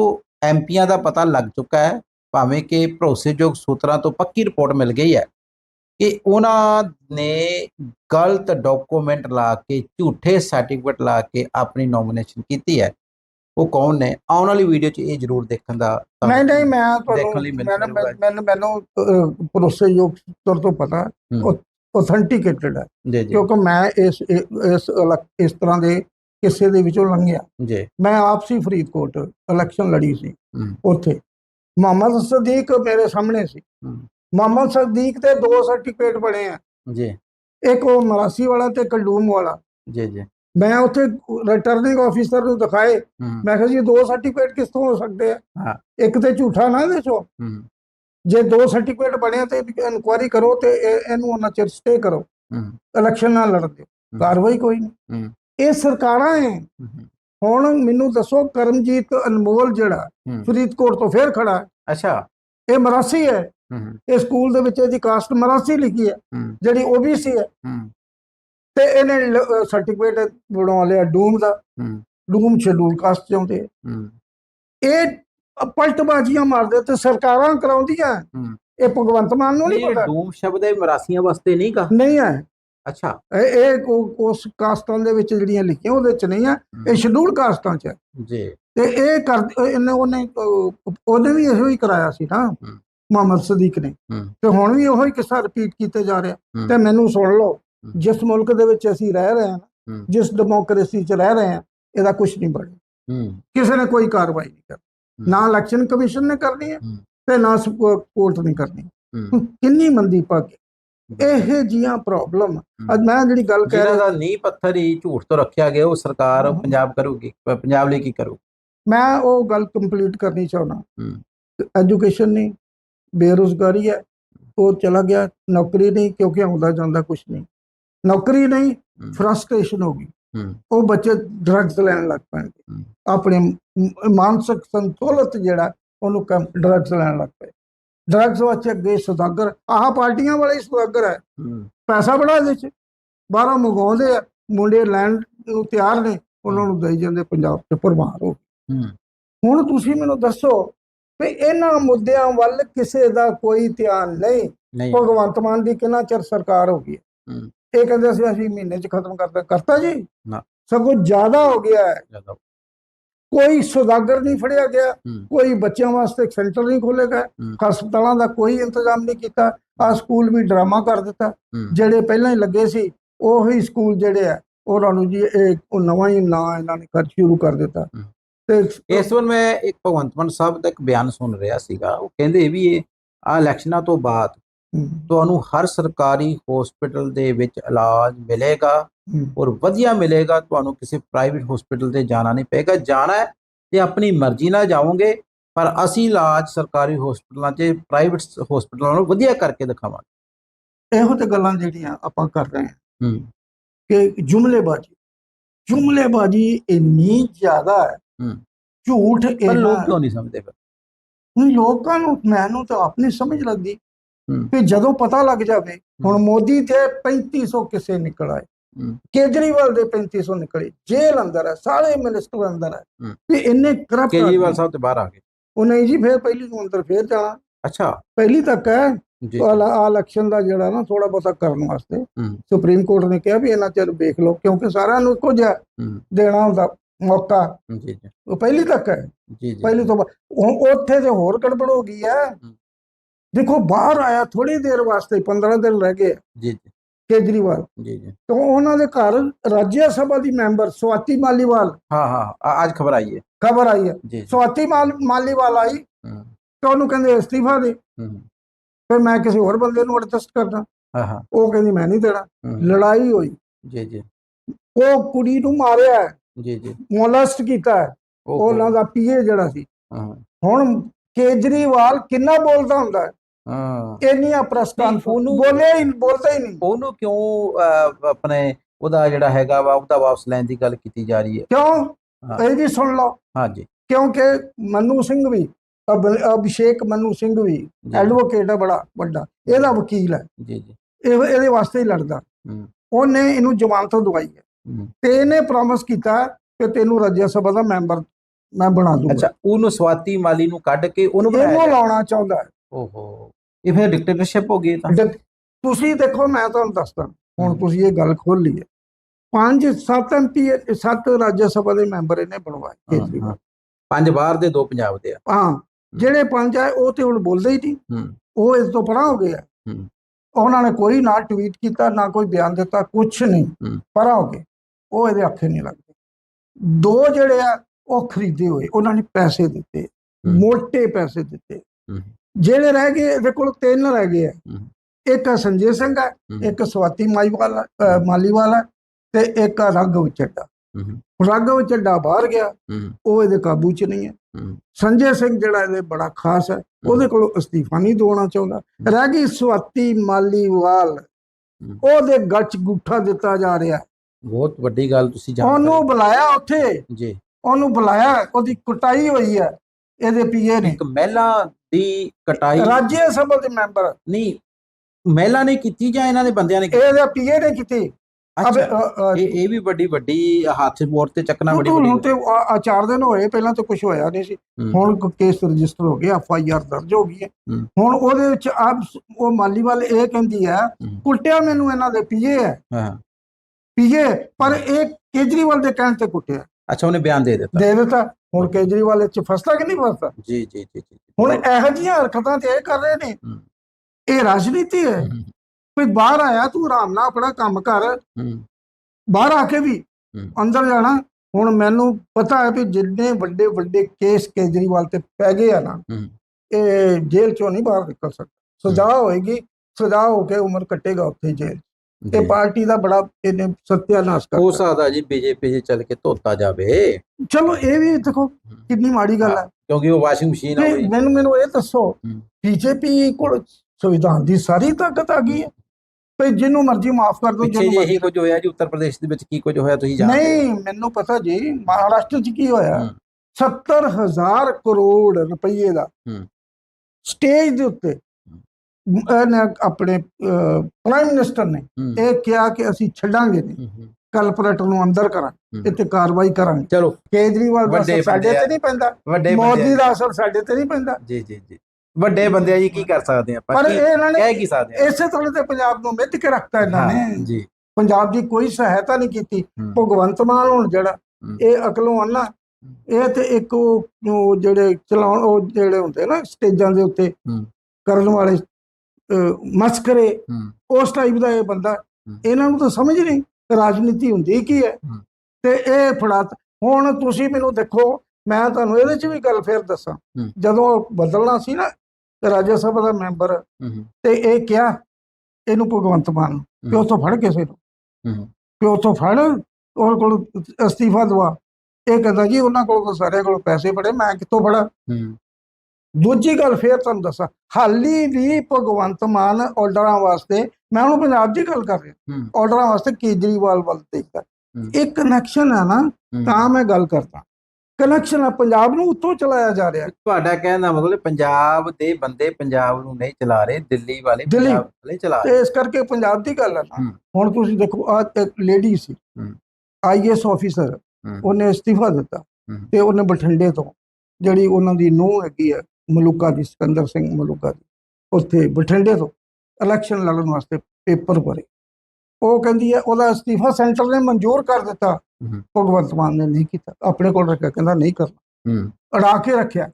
ਐਮਪੀਆਂ ਦਾ ਪਤਾ ਲੱਗ ਚੁੱਕਾ ਹੈ ਭਾਵੇਂ ਕਿ ਭਰੋਸੇਯੋਗ ਸੂਤਰਾਂ ਤੋਂ ਪੱਕੀ ਰਿਪੋਰਟ ਮਿਲ ਗਈ ਹੈ। ਕਿ ਉਹਨਾਂ ਨੇ ਗਲਤ ਡਾਕੂਮੈਂਟ ਲਾ ਕੇ ਝੂਠੇ ਸਰਟੀਫਿਕੇਟ ਲਾ ਕੇ ਆਪਣੀ ਨੋਮੀਨੇਸ਼ਨ ਕੀਤੀ ਹੈ। ਉਹ ਕੌਣ ਨੇ? ਆਉਣ ਵਾਲੀ ਵੀਡੀਓ 'ਚ ਇਹ ਜ਼ਰੂਰ ਦੇਖਣ ਦਾ ਨਹੀਂ ਨਹੀਂ ਮੈਂ ਤੁਹਾਨੂੰ ਮੈਨੂੰ। ਮੈਨੂੰ ਭਰੋਸੇਯੋਗ ਤੌਰ ਤੋਂ ਪਤਾ ਆਥੈਂਟਿਕੇਟਡ ਹੈ। ਕਿਉਂਕਿ ਮੈਂ ਇਸ ਇਸ ਇਸ ਤਰ੍ਹਾਂ ਦੇ ਕਿਸੇ ਦੇ ਵਿੱਚੋਂ ਲੰਘਿਆ। ਜੀ। ਮੈਂ ਆਪਸੀ ਫਰੀਦਕੋਟ ਇਲੈਕਸ਼ਨ ਲੜੀ ਸੀ। ਉੱਥੇ। ਮੁਹੰਮਦ ਸਦੀਕ ਮੇਰੇ ਸਾਹਮਣੇ ਸੀ। ਮੁਹੰਮਦ ਸਦੀਕ ਤੇ ਦੋ ਸਰਟੀਫਿਕੇਟ ਬਣੇ ਆ। ਜੀ। ਇੱਕ ਉਹ ਮਰਾਸੀ ਵਾਲਾ ਤੇ ਕਲੂਮ ਵਾਲਾ। ਜੀ ਜੀ। ਮੈਂ ਉੱਥੇ ਰਿਟਰਨਿੰਗ ਆਫੀਸਰ ਨੂੰ ਦਿਖਾਏ। ਮੈਂ ਕਿਹਾ ਜੀ ਦੋ ਸਰਟੀਫਿਕੇਟ ਕਿਸ ਤੋਂ ਹੋ ਸਕਦੇ ਆ। ਇੱਕ ਤੇ ਝੂਠਾ ਨਾ ਹੂੰ। ਜੇ ਦੋ ਸਰਟੀਫਿਕੇਟ ਬਣੇ ਤੇ ਇਨਕੁਆਇਰੀ ਕਰੋ ਤੇ ਇਹ- ਇਹਨੂੰ ਉਹਨਾਂ ਚਿਰ ਸਟੇ ਕਰੋ। ਇਲੈਕਸ਼ਨ ਨਾਲ ਲੜ ਦਿਓ। ਕਾਰਵਾਈ ਕੋਈ ਨਹੀਂ। ਇਹ ਸਰਕਾਰਾਂ ਹੂੰ ਹੁਣ ਮੈਨੂੰ ਦੱਸੋ ਕਰਮਜੀਤ ਅਨਮੋਲ ਜਿਹੜਾ ਫਰੀਦਕੋਟ ਤੋਂ ਫੇਰ ਖੜਾ ਅੱਛਾ। ਇਹ ਮਰਾਸੀ ਹੂੰ ਇਹ ਸਕੂਲ ਦੇ ਵਿੱਚ ਇਹਦੀ ਕਾਸਟ ਮਰਾਸੀ ਲਿਖੀ ਹੈ ਜਿਹੜੀ ਓਬੀਸੀ ਹੈ ਹੂੰ। ਤੇ ਇਹਨੇ ਸਰਟੀਫਿਕੇਟ ਬਣਾ ਲਿਆ ਡੂਮ ਦਾ। ਡੂਮ ਸ਼ਡਿਊਲ ਕਾਸਟ ਚਾਹੁੰਦੇ ਆ। ਹੂੰ। ਇਹ ਪਲਟਬਾਜ਼ੀਆਂ ਮਾਰਦੇ ਤੇ ਸਰਕਾਰਾਂ ਕਰਾਉਂਦੀਆਂ। ਇਹ ਭਗਵੰਤ ਮਾਨ ਨੂੰ ਨਹੀਂ ਇਹ ਪਤਾ। ਡੂਮ ਸ਼ਬਦ ਇਹ ਮਰਾਸੀਆਂ ਵਾਸਤੇ ਨਹੀਂ ਕਾ ਨਹੀਂ ਹੈ। ਅੱਛਾ। ਇਹ ਉਸ ਕਾਸਟਾਂ ਦੇ ਵਿੱਚ ਜਿਹੜੀਆਂ ਲਿਖੀਆਂ ਉਹਦੇ ਚ ਨਹੀਂ ਹੈ। ਇਹ ਸ਼ਡਿਊਲ ਕਾਸਟਾਂ ਚ ਜੀ। ਤੇ ਇਹ ਕਰ ਇਹਨੇ ਉਹਨੇ ਉਹਨੇ ਵੀ ਇਹੋ ਹੀ ਕਰਾਇਆ ਸੀ ਨਾ। ਮੁਹੰਮਦ ਸਦੀਕ ਨੇ। ਤੇ ਹੁਣ ਵੀ ਉਹੋ ਹੀ ਕਿੱਸਾ ਰਿਪੀਟ ਕੀਤੇ ਜਾ ਰਿਹਾ। ਤੇ ਮੈਨੂੰ ਸੁਣ ਲਓ। ਜਿਸ ਮੁਲਕ ਦੇ ਵਿੱਚ ਅਸੀਂ ਰਹਿ ਰਹੇ ਹਾਂ। ਜਿਸ ਡੈਮੋਕ੍ਰੇਸੀ 'ਚ ਰਹਿ ਰਹੇ ਹਾਂ ਇਹਦਾ ਕੁਝ ਨਹੀਂ ਬਣਿਆ। ਕਿਸੇ ਨੇ ਕੋਈ ਕਾਰਵਾਈ ਨਹੀਂ ਕਰਨੀ। ਨਾ ਇਲੈਕਸ਼ਨ ਕਮਿਸ਼ਨ ਨੇ ਕਰਨੀ ਹੈ। ਤੇ ਨਾ ਕੋਰਟ ਨੇ ਕਰਨੀ। ਕਿੰਨੀ ਮੰਦੀ ਪੱਗ ਇਹ ਜੀਆਂ ਪ੍ਰੋਬਲਮ ਅੱਜ ਮੈਂ ਜਿਹੜੀ ਗੱਲ ਕਹਿ ਰਿਹਾ ਦਾ ਨੀਂਹ ਪੱਥਰ ਹੀ ਝੂਠ ਤੋਂ ਰੱਖਿਆ ਗਿਆ ਉਹ ਸਰਕਾਰ। ਪੰਜਾਬ ਕਰੂਗੀ ਪ- ਪੰਜਾਬ ਲਈ ਕੀ ਕਰੂ ਮੈਂ ਉਹ ਗੱਲ ਕੰਪਲੀਟ ਕਰਨੀ ਚਾਹੁੰਦਾ। ਐਜੂਕੇਸ਼ਨ ਨਹੀਂ ਬੇਰੁਜ਼ਗਾਰੀ ਹੈ ਉਹ ਚਲਾ ਗਿਆ ਨੌਕਰੀ ਨਹੀਂ ਕਿਉਂਕਿ ਆਉਂਦਾ ਜਾਂਦਾ ਕੁਝ ਨਹੀਂ। ਨੌਕਰੀ ਨਹੀਂ ਫਰਸਟ੍ਰੇਸ਼ਨ ਹੋ ਗਈ। ਉਹ ਬੱਚੇ ਡਰੱਗਸ ਲੈਣ ਲੱਗ ਪੈਣਗੇ। ਆਪਣੇ ਮਾਨਸਿਕ ਸੰਤੁਲਤ ਜਿਹੜਾ ਉਹਨੂੰ ਡਰੱਗਸ ਲੈਣ ਲੱਗ ਪਏ। ਡਰੱਗਸ ਵਾਸਤੇ ਅੱਗੇ ਸੁਦਾਗਰ ਆਹ ਪਾਰਟੀਆਂ ਵਾਲੇ ਹੀ ਸੁਦਾਗਰ ਹੈ। ਪੈਸਾ ਬੜਾ ਇਹਦੇ ਚ। ਬਾਹਰੋਂ ਮੰਗਾਉਂਦੇ ਆ ਮੁੰਡੇ ਲੈਣ ਨੂੰ ਤਿਆਰ ਨੇ ਉਹਨਾਂ ਨੂੰ ਦੇਈ ਜਾਂਦੇ ਪੰਜਾਬ ਤੇ ਪਰਮਾਰ ਹੂੰ। ਹੁਣ ਤੁਸੀਂ ਮੈਨੂੰ ਦੱਸੋ ਵੀ ਇਹਨਾਂ ਮੁੱਦਿਆਂ ਵੱਲ ਕਿਸੇ ਦਾ ਕੋਈ ਧਿਆਨ ਨਹੀਂ। ਭਗਵੰਤ ਮਾਨ ਦੀ ਕਿੰਨਾ ਚਿਰ ਸਰਕਾਰ ਹੋ ਗਈ ਇਹ ਕਹਿੰਦੇ ਸੀ ਅਸੀਂ ਮਹੀਨੇ ਚ ਖਤਮ ਕਰਦਾ ਕਰਤਾ ਜੀ? ਨਾ। ਸਗੋਂ ਜ਼ਿਆਦਾ ਹੋ ਗਿਆ ਹੈ। ਕੋਈ ਸੁਦਾਗਰ ਨਹੀਂ ਫੜਿਆ ਗਿਆ। ਕੋਈ ਬੱਚਿਆਂ ਵਾਸਤੇ ਸੈਂਟਰ ਨਹੀਂ ਖੋਲ੍ਹੇ ਗਏ। ਹਸਪਤਾਲਾਂ ਦਾ ਕੋਈ ਇੰਤਜ਼ਾਮ ਨਹੀਂ ਕੀਤਾ। ਆ ਸਕੂਲ ਵੀ ਡਰਾਮਾ ਕਰ ਦਿੱਤਾ। ਜਿਹੜੇ ਪਹਿਲਾਂ ਹੀ ਲੱਗੇ ਸੀ ਉਹੀ ਸਕੂਲ ਜਿਹੜੇ ਆ ਉਹਨਾਂ ਨੂੰ ਜੀ ਇਹ ਉਹ ਨਵਾਂ ਹੀ ਨਾਂ ਇਹਨਾਂ ਨੇ ਕਰ ਸ਼ੁਰੂ ਕਰ ਦਿੱਤਾ। ਤੇ ਇਸ ਵਾਰ ਮੈਂ ਇੱਕ ਭਗਵੰਤ ਮਾਨ ਸਾਹਿਬ ਦਾ ਇੱਕ ਬਿਆਨ ਸੁਣ ਰਿਹਾ ਸੀਗਾ। ਉਹ ਕਹਿੰਦੇ ਵੀ ਇਹ ਆ ਇਲੈਕਸ਼ਨਾਂ ਤੋਂ ਬਾਅਦ ਤੁਹਾਨੂੰ ਹਰ ਸਰਕਾਰੀ ਹਸਪੀਟਲ ਦੇ ਵਿੱਚ ਇਲਾਜ ਮਿਲੇਗਾ। ਔਰ ਵਧੀਆ ਮਿਲੇਗਾ। ਤੁਹਾਨੂੰ ਕਿਸੇ ਪ੍ਰਾਈਵੇਟ ਹਸਪੀਟਲ ਤੇ ਜਾਣਾ ਨਹੀਂ ਪਏਗਾ। ਜਾਣਾ ਹੈ ਤੇ ਆਪਣੀ ਮਰਜ਼ੀ ਨਾਲ ਜਾਓਗੇ ਪਰ ਅਸੀਂ ਇਲਾਜ ਸਰਕਾਰੀ ਹਸਪੀਟਲਾਂ 'ਚ ਪ੍ਰਾਈਵੇਟ ਹਸਪੀਟਲਾਂ ਨਾਲੋਂ ਵਧੀਆ ਕਰਕੇ ਦਿਖਾਵਾਂਗੇ। ਇਹੋ ਤੇ ਗੱਲਾਂ ਜਿਹੜੀਆਂ ਆਪਾਂ ਕਰ ਰਹੇ ਹਾਂ। ਕਿ ਜੁਮਲੇਬਾਜ਼ੀ ਜੁਮਲੇਬਾਜ਼ੀ ਇੰਨੀ ਜ਼ਿਆਦਾ ਹੂੰ। ਝੂਠ ਪਰ ਲੋਕ ਕਿਉਂ ਨਹੀਂ ਸਮਝਦੇ ਫਿਰ? ਹੁਣ ਲੋਕਾਂ ਨੂੰ ਮੈਨੂੰ ਤਾਂ ਆਪਣੀ ਸਮਝ ਲੱਗਦੀ। ਕਿ ਜਦੋਂ ਪਤਾ ਲੱਗ ਜਾਵੇ ਹੁਣ। ਮੋਦੀ ਤੇ 3500 ਕਿਸੇ ਨਿਕਲ ਆਏ। ਕੇਜਰੀਵਾਲ ਦੇ 3500 ਨਿਕਲੇ ਜੇਲ੍ਹ ਅੰਦਰ ਹੈ ਸਾਰੇ ਮਿਨਿਸਟਰ ਅੰਦਰ ਹੈ। ਵੀ ਇੰਨੇ ਕਰਪਟ ਕੇਜਰੀਵਾਲ ਸਾਹਿਬ ਤੇ ਬਾਹਰ ਆ ਗਏ। ਉਹ ਨਹੀਂ ਜੀ ਫਿਰ ਪਹਿਲੀ ਨੂੰ ਅੰਦਰ ਫੇਰ ਜਾਣਾ। ਅੱਛਾ। ਪਹਿਲੀ ਤੱਕ ਹੈ। ਆ ਇਲੈਕਸ਼ਨ ਦਾ ਜਿਹੜਾ ਨਾ ਥੋੜਾ ਬਹੁਤਾ ਕਰਨ ਵਾਸਤੇ ਸੁਪਰੀਮ ਕੋਰਟ ਨੇ ਕਿਹਾ ਵੀ ਇਹਨਾਂ ਚਿਰ ਵੇਖ ਲਓ ਕਿਉਂਕਿ ਸਾਰਿਆਂ ਨੂੰ ਹੂੰ। ਦੇਣਾ ਹੁੰਦਾ। ਮੌਕਾ। ਜੀ ਜੀ। ਉਹ ਪਹਿਲੀ ਤੱਕ ਹੈ। ਜੀ ਜੀ ਪਹਿਲੀ ਤੋਂ ਬਾਅਦ। ਹੁਣ ਉੱਥੇ ਤੇ ਹੋਰ ਗੜਬੜ ਹੋ ਗਈ ਹੈ। ਦੇਖੋ ਬਾਹਰ ਆਇਆ ਥੋੜੀ ਦੇਰ ਵਾਸਤੇ 15 ਦਿਨ ਰਹਿ ਗਏ। ਜੀ ਜੀ। ਕੇਜਰੀਵਾਲ। ਜੀ ਜੀ। ਤਾਂ ਉਹਨਾਂ ਦੇ ਘਰ ਰਾਜ ਸਭਾ ਦੀ ਮੈਂਬਰ ਸਵਾਤੀ ਮਾਲੀਵਾਲ। ਹਾਂ ਹਾਂ ਅੱਜ ਖਬਰ ਆਈ ਹੈ। ਖਬਰ ਆਈ ਹੈ। ਜੀ ਜੀ। ਸਵਾਤੀ ਮਾਲ- ਮਾਲੀਵਾਲ ਆਈ। ਤਾਂ ਉਹਨੂੰ ਕਹਿੰਦੇ ਅਸਤੀਫਾ ਦੇ। ਫਿਰ ਮੈਂ ਕਿਸੇ ਹੋਰ ਬੰਦੇ ਨੂੰ ਐਡਜਸਟ ਕਰਦਾ। ਹਾਂ ਹਾਂ। ਉਹ ਕਹਿੰਦੀ ਮੈਂ ਨਹੀਂ ਦੇਣਾ। ਲੜਾਈ ਹੋਈ। ਜੀ ਜੀ। ਉਹ ਕੁੜੀ ਨੂੰ ਮਾਰਿਆ। ਜੀ ਜੀ। ਮੋਲਸਟ ਕੀਤਾ ਹੈ। ਉਹਨਾਂ ਦਾ ਪੀਏ ਜਿਹੜਾ ਸੀ। ਹਾਂ। ਹੁਣ ਕੇਜਰੀਵਾਲ ਕਿੰਨਾ ਬੋਲਦਾ ਹੁੰਦਾ ਹੈ? ਹਾਂ। ਇੰਨੀਆਂ ਪ੍ਰੈਸ ਨਹੀਂ, ਕਾਨਫਰੰਸ ਉਹਨੂੰ- ਬੋਲਿਆ ਹੀ ਬੋਲਦਾ ਹੀ ਨਹੀਂ। ਉਹਨੂੰ ਕਿਉਂ ਆਪਣੇ ਉਹਦਾ ਜਿਹੜਾ ਹੈਗਾ ਵਾ ਉਹਦਾ ਵਾਪਸ ਲੈਣ ਦੀ ਗੱਲ ਕੀਤੀ ਜਾ ਰਹੀ ਹੈ? ਕਿਉਂ। ਇਹ ਵੀ ਸੁਣ ਲਓ। ਹਾਂਜੀ ਕਿਉਂਕਿ ਮਨੂ ਸਿੰਘ ਵੀ ਅਭਿਸ਼ੇਕ ਮਨੂ ਸਿੰਘ ਵੀ ਐਡਵੋਕੇਟ ਹੈ ਬੜਾ ਵੱਡਾ। ਇਹਦਾ ਵਕੀਲ ਹੈ। ਜੀ ਜੀ। ਇਹ ਇਹਦੇ ਵਾਸਤੇ ਹੀ ਲੜਦਾ। ਹੂੰ। ਉਹਨੇ ਇਹਨੂੰ ਜ਼ਮਾਨਤ ਦਵਾਈ ਹੂੰ। ਤੇ ਇਹਨੇ ਪ੍ਰੋਮਿਸ ਕੀਤਾ ਕਿ ਤੈਨੂੰ ਰਾਜ ਸਭਾ ਦਾ ਮੈਂਬਰ ਮੈਂ ਬਣਾ ਦੂੰਗਾ। ਅੱਛਾ ਉਹਨੂੰ ਸਵਾਤੀ ਮਾਲੀ ਨੂੰ ਕੱਢ ਕੇ ਉਹਨੂੰ ਬਣਾਇਆ ਇਹਨੂੰ ਗਿਆ। ਲਾਉਣਾ ਚਾਹੁੰਦਾ ਹੈ। ਓਹੋ ਇਹ ਫਿਰ ਡਿਕਟੇਟਰਸ਼ਿਪ ਹੋ ਗਈ ਇਹ ਤਾਂ। ਤੁਸੀਂ ਦੇਖੋ ਮੈਂ ਤੁਹਾਨੂੰ ਦੱਸਦਾ ਹੁਣ। ਤੁਸੀਂ ਇਹ ਗੱਲ ਖੋਲ ਲਈ ਹੈ ਪੰਜ ਸੱਤ ਐਮਪੀ ਸੱਤ ਰਾਜ ਸਭਾ ਦੇ ਮੈਂਬਰ ਇਹਨੇ ਬਣਵਾਏ ਹਾਂ, ਕੇਜਰੀਵਾਲ। ਹਾਂ। ਪੰਜ ਬਾਹਰ ਦੇ ਦੋ ਪੰਜਾਬ ਦੇ ਆ। ਹਾਂ ਜਿਹੜੇ ਪੰਜ ਆਏ ਉਹ ਤੇ ਹੁਣ ਬੋਲਦੇ ਹੀ ਨਹੀਂ। ਹੂੰ। ਉਹ ਇਸ ਤੋਂ ਪਰਾਂ ਹੋ ਗਏ ਆ। ਹੂੰ। ਉਹਨਾਂ ਨੇ ਕੋਈ ਨਾ ਟਵੀਟ ਕੀਤਾ ਨਾ ਕੋਈ ਬਿਆਨ ਦਿੱਤਾ ਕੁਝ ਨਹੀਂ। ਹੂੰ। ਪਰਾਂ ਹੋ ਗਏ। ਉਹ ਇਹਦੇ ਅੱਖੇ ਨਹੀਂ ਲੱਗਦੇ। ਦੋ ਜਿਹੜੇ ਆ ਉਹ ਖਰੀਦੇ ਹੋਏ ਉਹਨਾਂ ਨੇ ਪੈਸੇ ਦਿੱਤੇ। ਮੋٹے ਪੈਸੇ ਦਿੱਤੇ। ਜਿਹੜੇ ਰਹਿ ਗਏ ਇਹਦੇ ਕੋਲ ਤਿੰਨ ਰਹਿ ਗਏ ਆ। ਇੱਕ ਆ ਸੰਜੇ ਸਿੰਘ ਹੂੰ, ਇੱਕ ਸਵਾਤੀ ਮਾਈਵਾਲ ਮਾਲੀਵਾਲ ਤੇ ਇੱਕ ਆ ਰਾਘਵ ਚੱਡਾ ਰਾਘਵ ਚੱਡਾ ਬਾਹਰ ਗਿਆ ਉਹ ਇਹਦੇ ਕਾਬੂ 'ਚ ਨਹੀਂ ਹੈ। ਸੰਜੇ ਸਿੰਘ ਜਿਹੜਾ ਇਹਦੇ ਬੜਾ ਖਾਸ ਹੈ। ਉਹਦੇ ਕੋਲੋਂ ਅਸਤੀਫਾ ਨਹੀਂ ਦਵਾਉਣਾ ਚਾਹੁੰਦਾ। ਰਹਿ ਗਈ ਸਵਾਤੀ ਮਾਲੀਵਾਲ। ਉਹਦੇ ਗੱਚ ਗੁੱਠਾ ਦਿੱਤਾ ਜਾ ਰਿਹਾ। ਬਹੁਤ ਵੱਡੀ ਗੱਲ ਤੁਸੀਂ ਉਹਨੂੰ ਜਾਣਦੇ ਬੁਲਾਇਆ ਉੱਥੇ? ਜੀ। ਉਹਨੂੰ ਬੁਲਾਇਆ ਉਹਦੀ ਕੁਟਾਈ ਹੋਈ ਹੈ ਇਹਦੇ ਪੀਏ ਨੇ। ਇੱਕ ਮਹਿਲਾ ਦੀ ਕਟਾਈ ਰਾਜ ਸਭਾ ਦੇ ਮੈਂਬਰ। ਨਹੀਂ ਮਹਿਲਾ ਨੇ ਕੀਤੀ ਜਾਂ ਇਹਨਾਂ ਦੇ ਬੰਦਿਆਂ ਨੇ ਕੀਤੀ? ਇਹਦੇ ਪੀਏ ਨੇ ਕੀਤੀ। ਇਹ ਇਹ ਵੀ ਵੱਡੀ ਵੱਡੀ ਹੱਥ ਮੋੜ ਤੇ ਚੱਕਣਾ ਬੜੀ ਹੁਣ ਵੱਡੀ ਤੇ ਆ- ਆ ਚਾਰ ਦਿਨ ਹੋਏ ਪਹਿਲਾਂ ਤਾਂ ਕੁਝ ਹੋਇਆ ਨਹੀਂ ਸੀ। ਹੁਣ ਕੇਸ ਰਜਿਸਟਰ ਹੋ ਗਿਆ ਐਫ ਆਈ ਆਰ ਦਰਜ ਹੋ ਗਈ ਹੈ। ਹੁਣ ਉਹਦੇ ਵਿੱਚ ਆਪ ਉਹ ਮਾਲੀਵਾਲ ਇਹ ਕਹਿੰਦੀ ਹੈ ਕੁੱਟਿਆ ਮੈਨੂੰ ਇਹਨਾਂ ਦੇ ਪੀਏ ਹੈ। ਪੀਏ ਪਰ ਇਹ ਕੇਜਰੀਵਾਲ ਦੇ ਕਹਿਣ ਤੇ ਕੁੱਟਿਆ। ਅੱਛਾ ਉਹਨੇ ਬਿਆਨ ਦੇ ਦਿੱਤਾ। ਦੇ ਦਿੱਤਾ। ਹੁਣ ਕੇਜਰੀਵਾਲ ਚ ਫਸਦਾ ਕਿ ਨਹੀਂ ਫਸਦਾ? ਜੀ ਜੀ ਜੀ ਜੀ ਹੁਣ ਇਹੋ ਜਿਹੀਆਂ ਹਰਕਤਾਂ ਤੇ ਇਹ ਕਰ ਰਹੇ ਨੇ। ਇਹ ਰਾਜਨੀਤੀ ਹੈ। ਵੀ ਬਾਹਰ ਆਇਆ ਤੂੰ ਆਰਾਮ ਨਾਲ ਆਪਣਾ ਕੰਮ ਕਰ। ਬਾਹਰ ਆ ਕੇ ਵੀ। ਅੰਦਰ ਜਾਣਾ। ਹੁਣ ਮੈਨੂੰ ਪਤਾ ਹੈ ਵੀ ਜਿੰਨੇ ਵੱਡੇ ਵੱਡੇ ਕੇਸ ਕੇਜਰੀਵਾਲ ਤੇ ਪੈ ਗਏ ਆ ਨਾ ਇਹ ਜੇਲ੍ਹ ਚੋਂ ਨਹੀਂ ਬਾਹਰ ਨਿਕਲ ਸਕਦਾ। ਸਜ਼ਾ ਹੋਏਗੀ। ਸਜ਼ਾ ਹੋ ਕੇ ਉਮਰ ਕੱਟੇਗਾ ਉੱਥੇ ਜੇਲ੍ਹ। ਇਹ ਪਾਰਟੀ ਦਾ ਬੜਾ ਇਹਨੇ ਸਤਿਆਨਾਸ਼ ਹੋ ਕਰਤਾ ਸਕਦਾ ਜੀ ਬੀਜੇਪੀ 'ਚ ਚੱਲ ਕੇ ਧੋਤਾ ਜਾਵੇ ਚਲੋ ਇਹ ਵੀ ਦੇਖੋ ਕਿੰਨੀ ਮਾੜੀ ਗੱਲ ਹੈ ਕਿਉਂਕਿ ਉਹ ਵਾਸ਼ਿੰਗ ਮਸ਼ੀਨ ਹੋ ਤੇ ਗਈ ਮੈਨੂੰ ਮੈਨੂੰ ਇਹ ਦੱਸੋ ਹੂੰ। ਬੀਜੇਪੀ ਕੋਲ ਸੰਵਿਧਾਨ ਦੀ ਸਾਰੀ ਤਾਕਤ ਆ ਗਈ ਹੈ ਭਈ ਜਿਹਨੂੰ ਮਰਜ਼ੀ ਮਾਫ ਕਰ ਦੋ ਜਿਹਨੂੰ ਜੇ ਮਰਜ਼ੀ ਇਹੀ ਕੁਝ ਹੋਇਆ ਜੀ ਉੱਤਰ ਪ੍ਰਦੇਸ਼ ਦੇ ਵਿੱਚ ਕੀ ਕੁਝ ਹੋਇਆ ਤੁਸੀਂ ਜਾਣਦੇ ਹੋ? ਨਹੀਂ ਮੈਨੂੰ ਪਤਾ ਜੀ ਮਹਾਰਾਸ਼ਟਰ 'ਚ ਕੀ ਹੋਇਆ ਹੂੰ। 70000 ਕਰੋੜ ਰੁਪਏ ਦਾ ਹੂੰ। ਸਟੇਜ ਦੇ ਉੱਤੇ ਇਹਨੇ ਆਪਣੇ ਪ੍ਰਾਈਮ ਮਿਨਿਸਟਰ ਨੇ ਇਹ ਕਿਹਾ ਕਿ ਅਸੀਂ ਛੱਡਾਂਗੇ ਨਹੀਂ। ਕਲਪਰੇਟਰ ਨੂੰ ਅੰਦਰ ਕਰਾਂ। ਇੱਥੇ ਕਾਰਵਾਈ ਕਰਾਂਗੇ। ਚਲੋ। ਕੇਜਰੀਵਾਲ ਦਾ ਅਸਰ ਸਾਡੇ ਆ। ਤੇ ਨਹੀਂ ਪੈਂਦਾ। ਵੱਡੇ ਮੋਦੀ ਦਾ ਅਸਰ ਸਾਡੇ ਤੇ ਨਹੀਂ ਪੈਂਦਾ। ਜੀ ਜੀ ਜੀ। ਵੱਡੇ ਬੰਦੇ ਆ ਜੀ ਕੀ ਕਰ ਸਕਦੇ ਆਪਾਂ? ਪਰ ਇਹ ਇਹਨਾਂ ਨੇ ਕਹਿ ਕੀ ਸਕਦੇ ਆ ਇਸੇ ਤਰ੍ਹਾਂ ਤੇ ਪੰਜਾਬ ਨੂੰ ਮਿੱਧ ਕੇ ਰੱਖਤਾ ਇਹਨਾਂ ਨੇ। ਜੀ। ਪੰਜਾਬ ਦੀ ਕੋਈ ਸਹਾਇਤਾ ਨਹੀਂ ਕੀਤੀ। ਭਗਵੰਤ ਮਾਨ ਹੁਣ ਜਿਹੜਾ। ਇਹ ਅਕਲੋਂ ਅੰਨਾ ਇਹ ਤੇ ਇੱਕ ਉਹ ਜਿਹੜੇ ਚਲਾਉਣ ਉਹ ਜਿਹੜੇ ਹੁੰਦੇ ਨਾ ਸਟੇਜਾਂ ਦੇ ਉੱਤੇ। ਕਰਨ ਵਾਲੇ ਮਸਕਰੇ ਉਸ ਟਾਈਪ ਦਾ ਇਹ ਬੰਦਾ ਇਹਨਾਂ ਨੂੰ ਤਾਂ ਸਮਝ ਨਹੀਂ ਰਾਜਨੀਤੀ ਹੁੰਦੀ ਕੀ ਹੈ। ਤੇ ਇਹ ਫੜਾ ਹੁਣ ਤੁਸੀਂ ਮੈਨੂੰ ਦੇਖੋ ਮੈਂ ਤੁਹਾਨੂੰ ਇਹਦੇ 'ਚ ਵੀ ਗੱਲ ਫੇਰ ਦੱਸਾਂ। ਜਦੋਂ ਬਦਲਣਾ ਸੀ ਨਾ ਰਾਜ ਸਭਾ ਦਾ ਮੈਂਬਰ ਤੇ ਇਹ ਕਿਹਾ ਇਹਨੂੰ ਭਗਵੰਤ ਮਾਨ ਨੂੰ ਕਿ ਉੱਥੋਂ ਫੜ ਕਿਸੇ ਨੂੰ। ਕਿ ਉੱਥੋਂ ਫੜ ਉਹਨਾਂ ਕੋਲ ਅਸਤੀਫਾ ਦਵਾ। ਇਹ ਕਹਿੰਦਾ ਜੀ ਉਹਨਾਂ ਕੋਲ ਤਾਂ ਸਾਰਿਆਂ ਕੋਲ ਪੈਸੇ ਬੜੇ ਮੈਂ ਕਿੱਥੋਂ ਫੜਾ? ਦੂਜੀ ਗੱਲ ਫੇਰ ਤੁਹਾਨੂੰ ਦੱਸਾਂ ਹਾਲੀ ਵੀ ਭਗਵੰਤ ਮਾਨ ਆਰਡਰਾਂ ਵਾਸਤੇ ਮੈਂ ਉਹਨੂੰ ਪੰਜਾਬ ਦੀ ਗੱਲ ਕਰ ਰਿਹਾ ਆਰਡਰਾਂ ਵਾਸਤੇ ਕੇਜਰੀਵਾਲ ਵੱਲ ਦੇਖਦਾ। ਇਹ ਕਨੈਕਸ਼ਨ ਹੈ ਨਾ। ਤਾਂ ਮੈਂ ਗੱਲ ਕਰਦਾ ਕਨੈਕਸ਼ਨ ਹੈ ਪੰਜਾਬ ਨੂੰ ਉੱਤੋਂ ਚਲਾਇਆ ਜਾ ਰਿਹਾ ਤੁਹਾਡਾ ਕਹਿਣ ਦਾ ਮਤਲਬ ਪੰਜਾਬ ਦੇ ਬੰਦੇ ਪੰਜਾਬ ਨੂੰ ਨਹੀਂ ਚਲਾ ਰਹੇ ਦਿੱਲੀ ਵਾਲੇ ਦਿੱਲੀ। ਪੰਜਾਬ ਵਾਲੇ ਚਲਾ ਰਹੇ ਇਸ ਕਰਕੇ ਪੰਜਾਬ ਦੀ ਗੱਲ ਹੈ ਨਾ। ਹੁਣ ਤੁਸੀਂ ਦੇਖੋ ਆ ਇੱਕ ਲੇਡੀ ਸੀ। Is officer. ਉਹਨੇ ਅਸਤੀਫਾ ਦਿੱਤਾ। ਤੇ ਉਹਨੇ ਬਠਿੰਡੇ ਤੋਂ ਜਿਹੜੀ ਉਹਨਾਂ ਦੀ ਨੂੰਹ ਹੈਗੀ ਹੈ ਮਲੂਕਾ ਦੀ ਸਿਕੰਦਰ ਸਿੰਘ ਮਲੂਕਾ ਦੀ ਉੱਥੇ ਬਠਿੰਡੇ ਤੋਂ ਇਲੈਕਸ਼ਨ ਲੜਨ ਵਾਸਤੇ ਪੇਪਰ ਭਰੇ। ਉਹ ਕਹਿੰਦੀ ਹੈ ਉਹਦਾ ਅਸਤੀਫਾ ਸੈਂਟਰ ਨੇ ਮਨਜ਼ੂਰ ਕਰ ਦਿੱਤਾ। ਭਗਵੰਤ ਮਾਨ ਨੇ ਨਹੀਂ ਕੀਤਾ। ਆਪਣੇ ਕੋਲ ਰੱਖਿਆ ਕਹਿੰਦਾ ਨਹੀਂ ਕਰਨਾ। ਅੜਾ ਕੇ ਰੱਖਿਆ।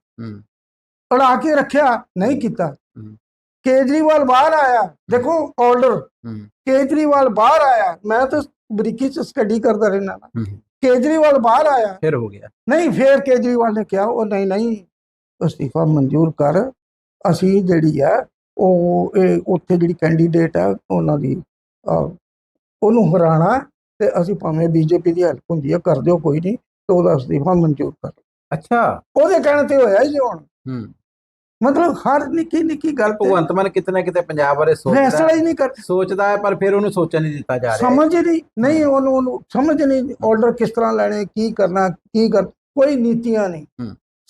ਅੜਾ ਕੇ ਰੱਖਿਆ ਨਹੀਂ ਕੀਤਾ। ਕੇਜਰੀਵਾਲ ਬਾਹਰ ਆਇਆ। ਦੇਖੋ ਆਰਡਰ ਕੇਜਰੀਵਾਲ ਬਾਹਰ ਆਇਆ। ਮੈਂ ਤਾਂ ਬਰੀਕੀ ਚ ਸਟੱਡੀ ਕਰਦਾ ਰਹਿਣਾ। ਕੇਜਰੀਵਾਲ ਬਾਹਰ ਆਇਆ। ਫਿਰ ਹੋ ਗਿਆ। ਨਹੀਂ ਫੇਰ ਕੇਜਰੀਵਾਲ ਨੇ ਕਿਹਾ ਉਹ ਨਹੀਂ ਨਹੀਂ। ਅਸਤੀਫਾ ਮਨਜ਼ੂਰ ਕਰ ਅਸੀਂ ਜਿਹੜੀ ਆ ਉਹ ਇਹ ਉੱਥੇ ਜਿਹੜੀ ਕੈਂਡੀਡੇਟ ਆ ਉਹਨਾਂ ਦੀ ਉਹਨੂੰ ਹਰਾਣਾ ਤੇ ਅਸੀਂ ਭਾਵੇਂ ਬੀਜੇਪੀ ਦੀ ਹੈਲਪ ਹੁੰਦੀ ਆ ਕਰ ਦਿਓ ਕੋਈ ਨਹੀਂ ਤੇ ਉਹਦਾ ਅਸਤੀਫਾ ਮਨਜ਼ੂਰ ਕਰ। ਅੱਛਾ। ਉਹਦੇ ਕਹਿਣ ਤੇ ਹੋਇਆ ਹੀ ਹੁਣ। ਹੂੰ। ਮਤਲਬ ਹਰ ਨਿੱਕੀ ਨਿੱਕੀ ਗੱਲ ਤੇ ਭਗਵੰਤ ਮਾਨ ਕਿਤੇ ਨਾ ਕਿਤੇ ਪੰਜਾਬ ਬਾਰੇ ਸੋਚਦਾ ਫੈਸਲਾ ਹੀ ਨਹੀਂ ਕਰ ਸੋਚਦਾ ਹੈ ਪਰ ਫਿਰ ਉਹਨੂੰ ਸੋਚਣ ਨਹੀਂ ਦਿੱਤਾ ਜਾ ਰਿਹਾ। ਸਮਝ ਨਹੀਂ ਨਹੀਂ ਉਹਨੂੰ ਉਹਨੂੰ ਸਮਝ ਨਹੀਂ ਆਰਡਰ ਕਿਸ ਤਰ੍ਹਾਂ ਲੈਣੇ ਕੀ ਕਰਨਾ ਕੀ ਕਰ ਕੋਈ ਨੀਤੀਆਂ ਨਹੀਂ।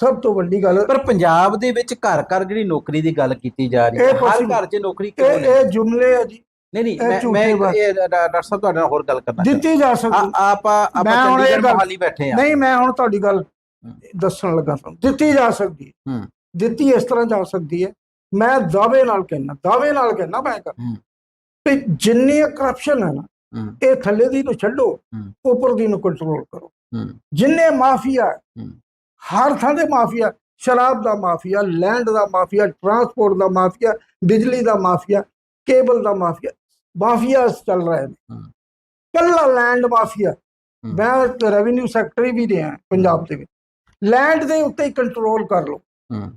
ਸਭ ਤੋਂ ਵੱਡੀ ਗੱਲ ਪਰ ਪੰਜਾਬ ਦੇ ਵਿੱਚ ਘਰ ਘਰ ਜਿਹੜੀ ਨੌਕਰੀ ਦੀ ਗੱਲ ਕੀਤੀ ਜਾ ਰਹੀ ਹੈ ਹਰ ਘਰ 'ਚ ਨੌਕਰੀ ਕਿਉਂ ਨਹੀਂ ਇਹ ਜੁਮਲੇ ਆ ਜੀ ਨਹੀਂ ਨਹੀਂ ਮੈਂ। ਇਹ ਡਾਕਟਰ ਸਾਹਿਬ ਤੁਹਾਡੇ ਨਾਲ ਹੋਰ ਗੱਲ ਕਰਨਾ ਦਿੱਤੀ ਜਾ ਸਕਦੀ ਆਪਾਂ ਆਪਾਂ ਚੰਡੀਗੜ੍ਹ ਮੋਹਾਲੀ ਬੈਠੇ ਆ ਨਹੀਂ ਮੈਂ ਹੁਣ ਤੁਹਾਡੀ ਗੱਲ ਦੱਸਣ ਲੱਗਾ ਤੁਹਾਨੂੰ ਦਿੱਤੀ ਜਾ ਸਕਦੀ ਹੈ। ਦਿੱਤੀ ਇਸ ਤਰ੍ਹਾਂ ਜਾ ਸਕਦੀ ਹੈ ਮੈਂ ਦਾਅਵੇ ਨਾਲ ਕਹਿਣਾ ਦਾਅਵੇ ਨਾਲ ਕਹਿਣਾ ਮੈਂ ਕਰ। ਵੀ ਜਿੰਨੀ ਕਰਪਸ਼ਨ ਹੈ ਨਾ। ਇਹ ਥੱਲੇ ਦੀ ਨੂੰ ਛੱਡੋ। ਉੱਪਰ ਦੀ ਨੂੰ ਕੰਟਰੋਲ ਕਰੋ ਜਿੰਨੇ ਮਾਫੀਆ। ਹਰ ਥਾਂ ਦੇ ਮਾਫੀਆ ਸ਼ਰਾਬ ਦਾ ਮਾਫੀਆ ਲੈਂਡ ਦਾ ਮਾਫੀਆ ਟਰਾਂਸਪੋਰਟ ਦਾ ਮਾਫੀਆ ਬਿਜਲੀ ਦਾ ਮਾਫੀਆ ਕੇਬਲ ਦਾ ਮਾਫੀਆ ਮਾਫੀਆ ਚੱਲ ਰਹੇ ਨੇ। ਕੱਲਾ ਲੈਂਡ ਮਾਫੀਆ। ਮੈਂ ਰੈਵਨਿਊ ਸੈਕਟਰੀ ਵੀ ਰਿਹਾ ਪੰਜਾਬ ਦੇ ਵਿੱਚ। ਲੈਂਡ ਦੇ ਉੱਤੇ ਕੰਟਰੋਲ ਕਰ ਲਓ।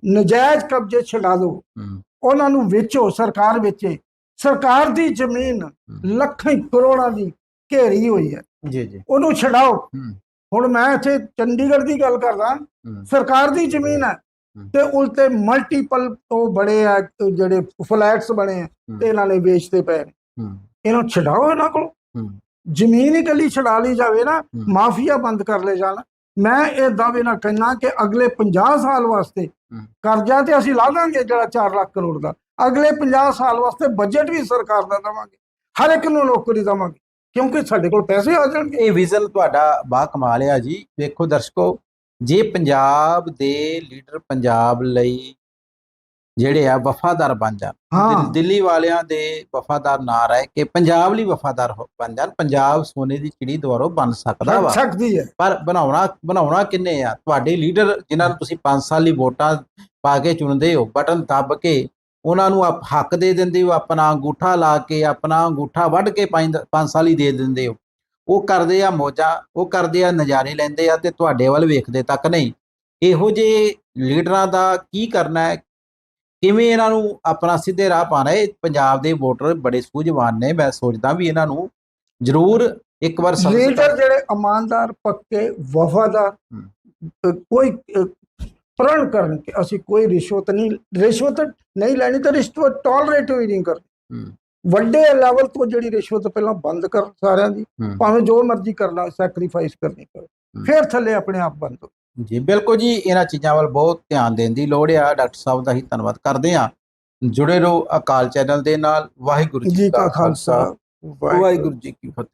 ਨਜਾਇਜ਼ ਕਬਜ਼ੇ ਛਡਾ ਹੂੰ। ਉਹਨਾਂ ਨੂੰ ਵੇਚੋ ਸਰਕਾਰ ਵੇਚੇ। ਸਰਕਾਰ ਦੀ ਜ਼ਮੀਨ ਲੱਖਾਂ ਕਰੋੜਾਂ ਦੀ ਘੇਰੀ ਹੋਈ ਹੈ। ਜੀ ਜੀ। ਉਹਨੂੰ ਛਡਾਓ। ਹੁਣ ਮੈਂ ਇੱਥੇ ਚੰਡੀਗੜ੍ਹ ਦੀ ਗੱਲ ਕਰਦਾ ਸਰਕਾਰ ਦੀ ਜ਼ਮੀਨ ਹੈ। ਤੇ ਉਲਟੇ ਮਲਟੀਪਲ ਉਹ ਬੜੇ ਆ ਜਿਹੜੇ ਫਲੈਟਸ ਬਣੇ ਆ ਤੇ ਇਹਨਾਂ ਨੇ ਵੇਚਦੇ ਪਏ ਨੇ। ਇਹਨਾਂ ਨੂੰ ਛਡਾਓ ਇਹਨਾਂ ਕੋਲ। ਜ਼ਮੀਨ ਹੀ ਇਕੱਲੀ ਛਡਾ ਲਈ ਜਾਵੇ ਨਾ। ਮਾਫੀਆ ਬੰਦ ਕਰ ਲੈ ਜਾਣ। ਮੈਂ ਇਹ ਦਾਅਵੇ ਨਾਲ ਕਹਿਣਾ ਕਿ ਅਗਲੇ 50 ਸਾਲ ਵਾਸਤੇ। ਕਰਜ਼ਾ ਤੇ ਅਸੀਂ ਲਾ ਦਾਂਗੇ ਜਿਹੜਾ 4 ਲੱਖ ਕਰੋੜ ਦਾ। ਅਗਲੇ 50 ਸਾਲ ਵਾਸਤੇ ਬਜਟ ਵੀ ਸਰਕਾਰ ਦਾ ਦੇਵਾਂਗੇ। ਹਰ ਇੱਕ ਨੂੰ ਨੌਕਰੀ ਦੇਵਾਂਗੇ। ਕਿਉਂਕਿ ਸਾਡੇ ਕੋਲ ਪੈਸੇ ਆ ਜਾਣਗੇ। ਇਹ ਵਿਜ਼ਨ ਤੁਹਾਡਾ ਬਾ ਕਮਾਲ ਆ ਜੀ। ਵੇਖੋ ਦਰਸ਼ਕੋ ਜੇ ਪੰਜਾਬ ਦੇ ਲੀਡਰ ਪੰਜਾਬ ਲਈ ਜਿਹੜੇ ਆ ਵਫਾਦਾਰ ਬਣ ਜਾਣ ਦਿਲ- ਵਾਲਿਆਂ ਦੇ ਵਫਾਦਾਰ ਨਾ ਰਹਿ ਕੇ ਪੰਜਾਬ ਲਈ ਵਫਾਦਾਰ ਬਣ ਜਾਣ ਪੰਜਾਬ ਸੋਨੇ ਦੀ ਚਿੜੀ ਦੁਆਰੋਂ ਬਣ ਸਕਦਾ ਵਾ। ਸਕਦੀ ਹੈ। ਪਰ ਬਣਾਉਣਾ ਬਣਾਉਣਾ ਕਿੰਨੇ ਆ? ਤੁਹਾਡੇ ਲੀਡਰ ਜਿਨ੍ਹਾਂ ਨੂੰ ਤੁਸੀਂ 5 ਸਾਲ ਲਈ ਵੋਟਾਂ ਪਾ ਕੇ ਚੁਣਦੇ ਹੋ ਬਟਨ ਦੱਬ ਕੇ ਉਹਨਾਂ ਨੂੰ ਆਪ ਹੱਕ ਦੇ ਦਿੰਦੇ ਹੋ ਆਪਣਾ ਅੰਗੂਠਾ ਲਾ ਕੇ ਆਪਣਾ ਅੰਗੂਠਾ ਵੱਢ ਕੇ 5 ਸਾਲ ਹੀ ਦੇ ਦਿੰਦੇ ਹੋ। ਉਹ ਕਰਦੇ ਆ ਮੋਜਾ ਉਹ ਕਰਦੇ ਆ ਨਜ਼ਾਰੇ ਲੈਂਦੇ ਆ ਤੇ ਤੁਹਾਡੇ ਵੱਲ ਵੇਖਦੇ ਤੱਕ ਨਹੀਂ। ਇਹੋ ਜਿਹੇ ਲੀਡਰਾਂ ਦਾ ਕੀ ਕਰਨਾ ਹੈ? ਕਿਵੇਂ ਇਹਨਾਂ ਨੂੰ ਆਪਣਾ ਸਿੱਧੇ ਰਾਹ ਪਾਣਾ ਹੈ? ਪੰਜਾਬ ਦੇ ਵੋਟਰ ਬੜੇ ਸੂਝਵਾਨ ਨੇ ਮੈਂ ਸੋਚਦਾ ਵੀ ਇਹਨਾਂ ਨੂੰ ਜ਼ਰੂਰ ਇੱਕ ਵਾਰ ਲੀਡਰ ਜਿਹੜੇ ਇਮਾਨਦਾਰ ਪੱਕੇ ਵਫਾਦਾਰ ਕੋਈ ਕਰਨ ਕਿ ਅਸੀਂ ਕੋਈ ਰਿਸ਼ਵਤ ਨਹੀਂ ਰਿਸ਼ਵਤ ਨਹੀਂ ਲੈਣੀ ਤਾਂ ਰਿਸ਼ਵਤ ਟੋਲਰੇਟ ਵੀ ਨਹੀਂ ਕਰਨੀ। ਹੂੰ, ਵੱਡੇ ਲੈਵਲ ਤੋਂ ਜਿਹੜੀ ਰਿਸ਼ਵਤ ਪਹਿਲਾਂ ਬੰਦ ਕਰ ਸਾਰਿਆਂ ਦੀ। ਭਾਵੇਂ ਜੋ ਮਰਜ਼ੀ ਕਰਨਾ ਸੈਕਰੀਫਾਈਸ ਕਰਨੀ ਪਵੇ। ਫਿਰ ਥੱਲੇ ਆਪਣੇ ਆਪ ਬੰਦ ਹੋ ਜੀ ਬਿਲਕੁਲ ਜੀ ਇਹਨਾਂ ਚੀਜ਼ਾਂ ਵੱਲ ਬਹੁਤ ਧਿਆਨ ਦੇਣ ਦੀ ਲੋੜ ਆ। ਡਾਕਟਰ ਸਾਹਿਬ ਦਾ ਹੀ ਧੰਨਵਾਦ ਕਰਦੇ ਹਾਂ। ਜੁੜੇ ਰਹੋ ਅਕਾਲ ਚੈਨਲ ਦੇ ਨਾਲ। ਵਾਹਿਗੁਰੂ ਜੀ ਕਾ ਖਾਲਸਾ। ਵਾਹਿਗੁਰੂ ਜੀ ਕੀ ਫਤਿਹ।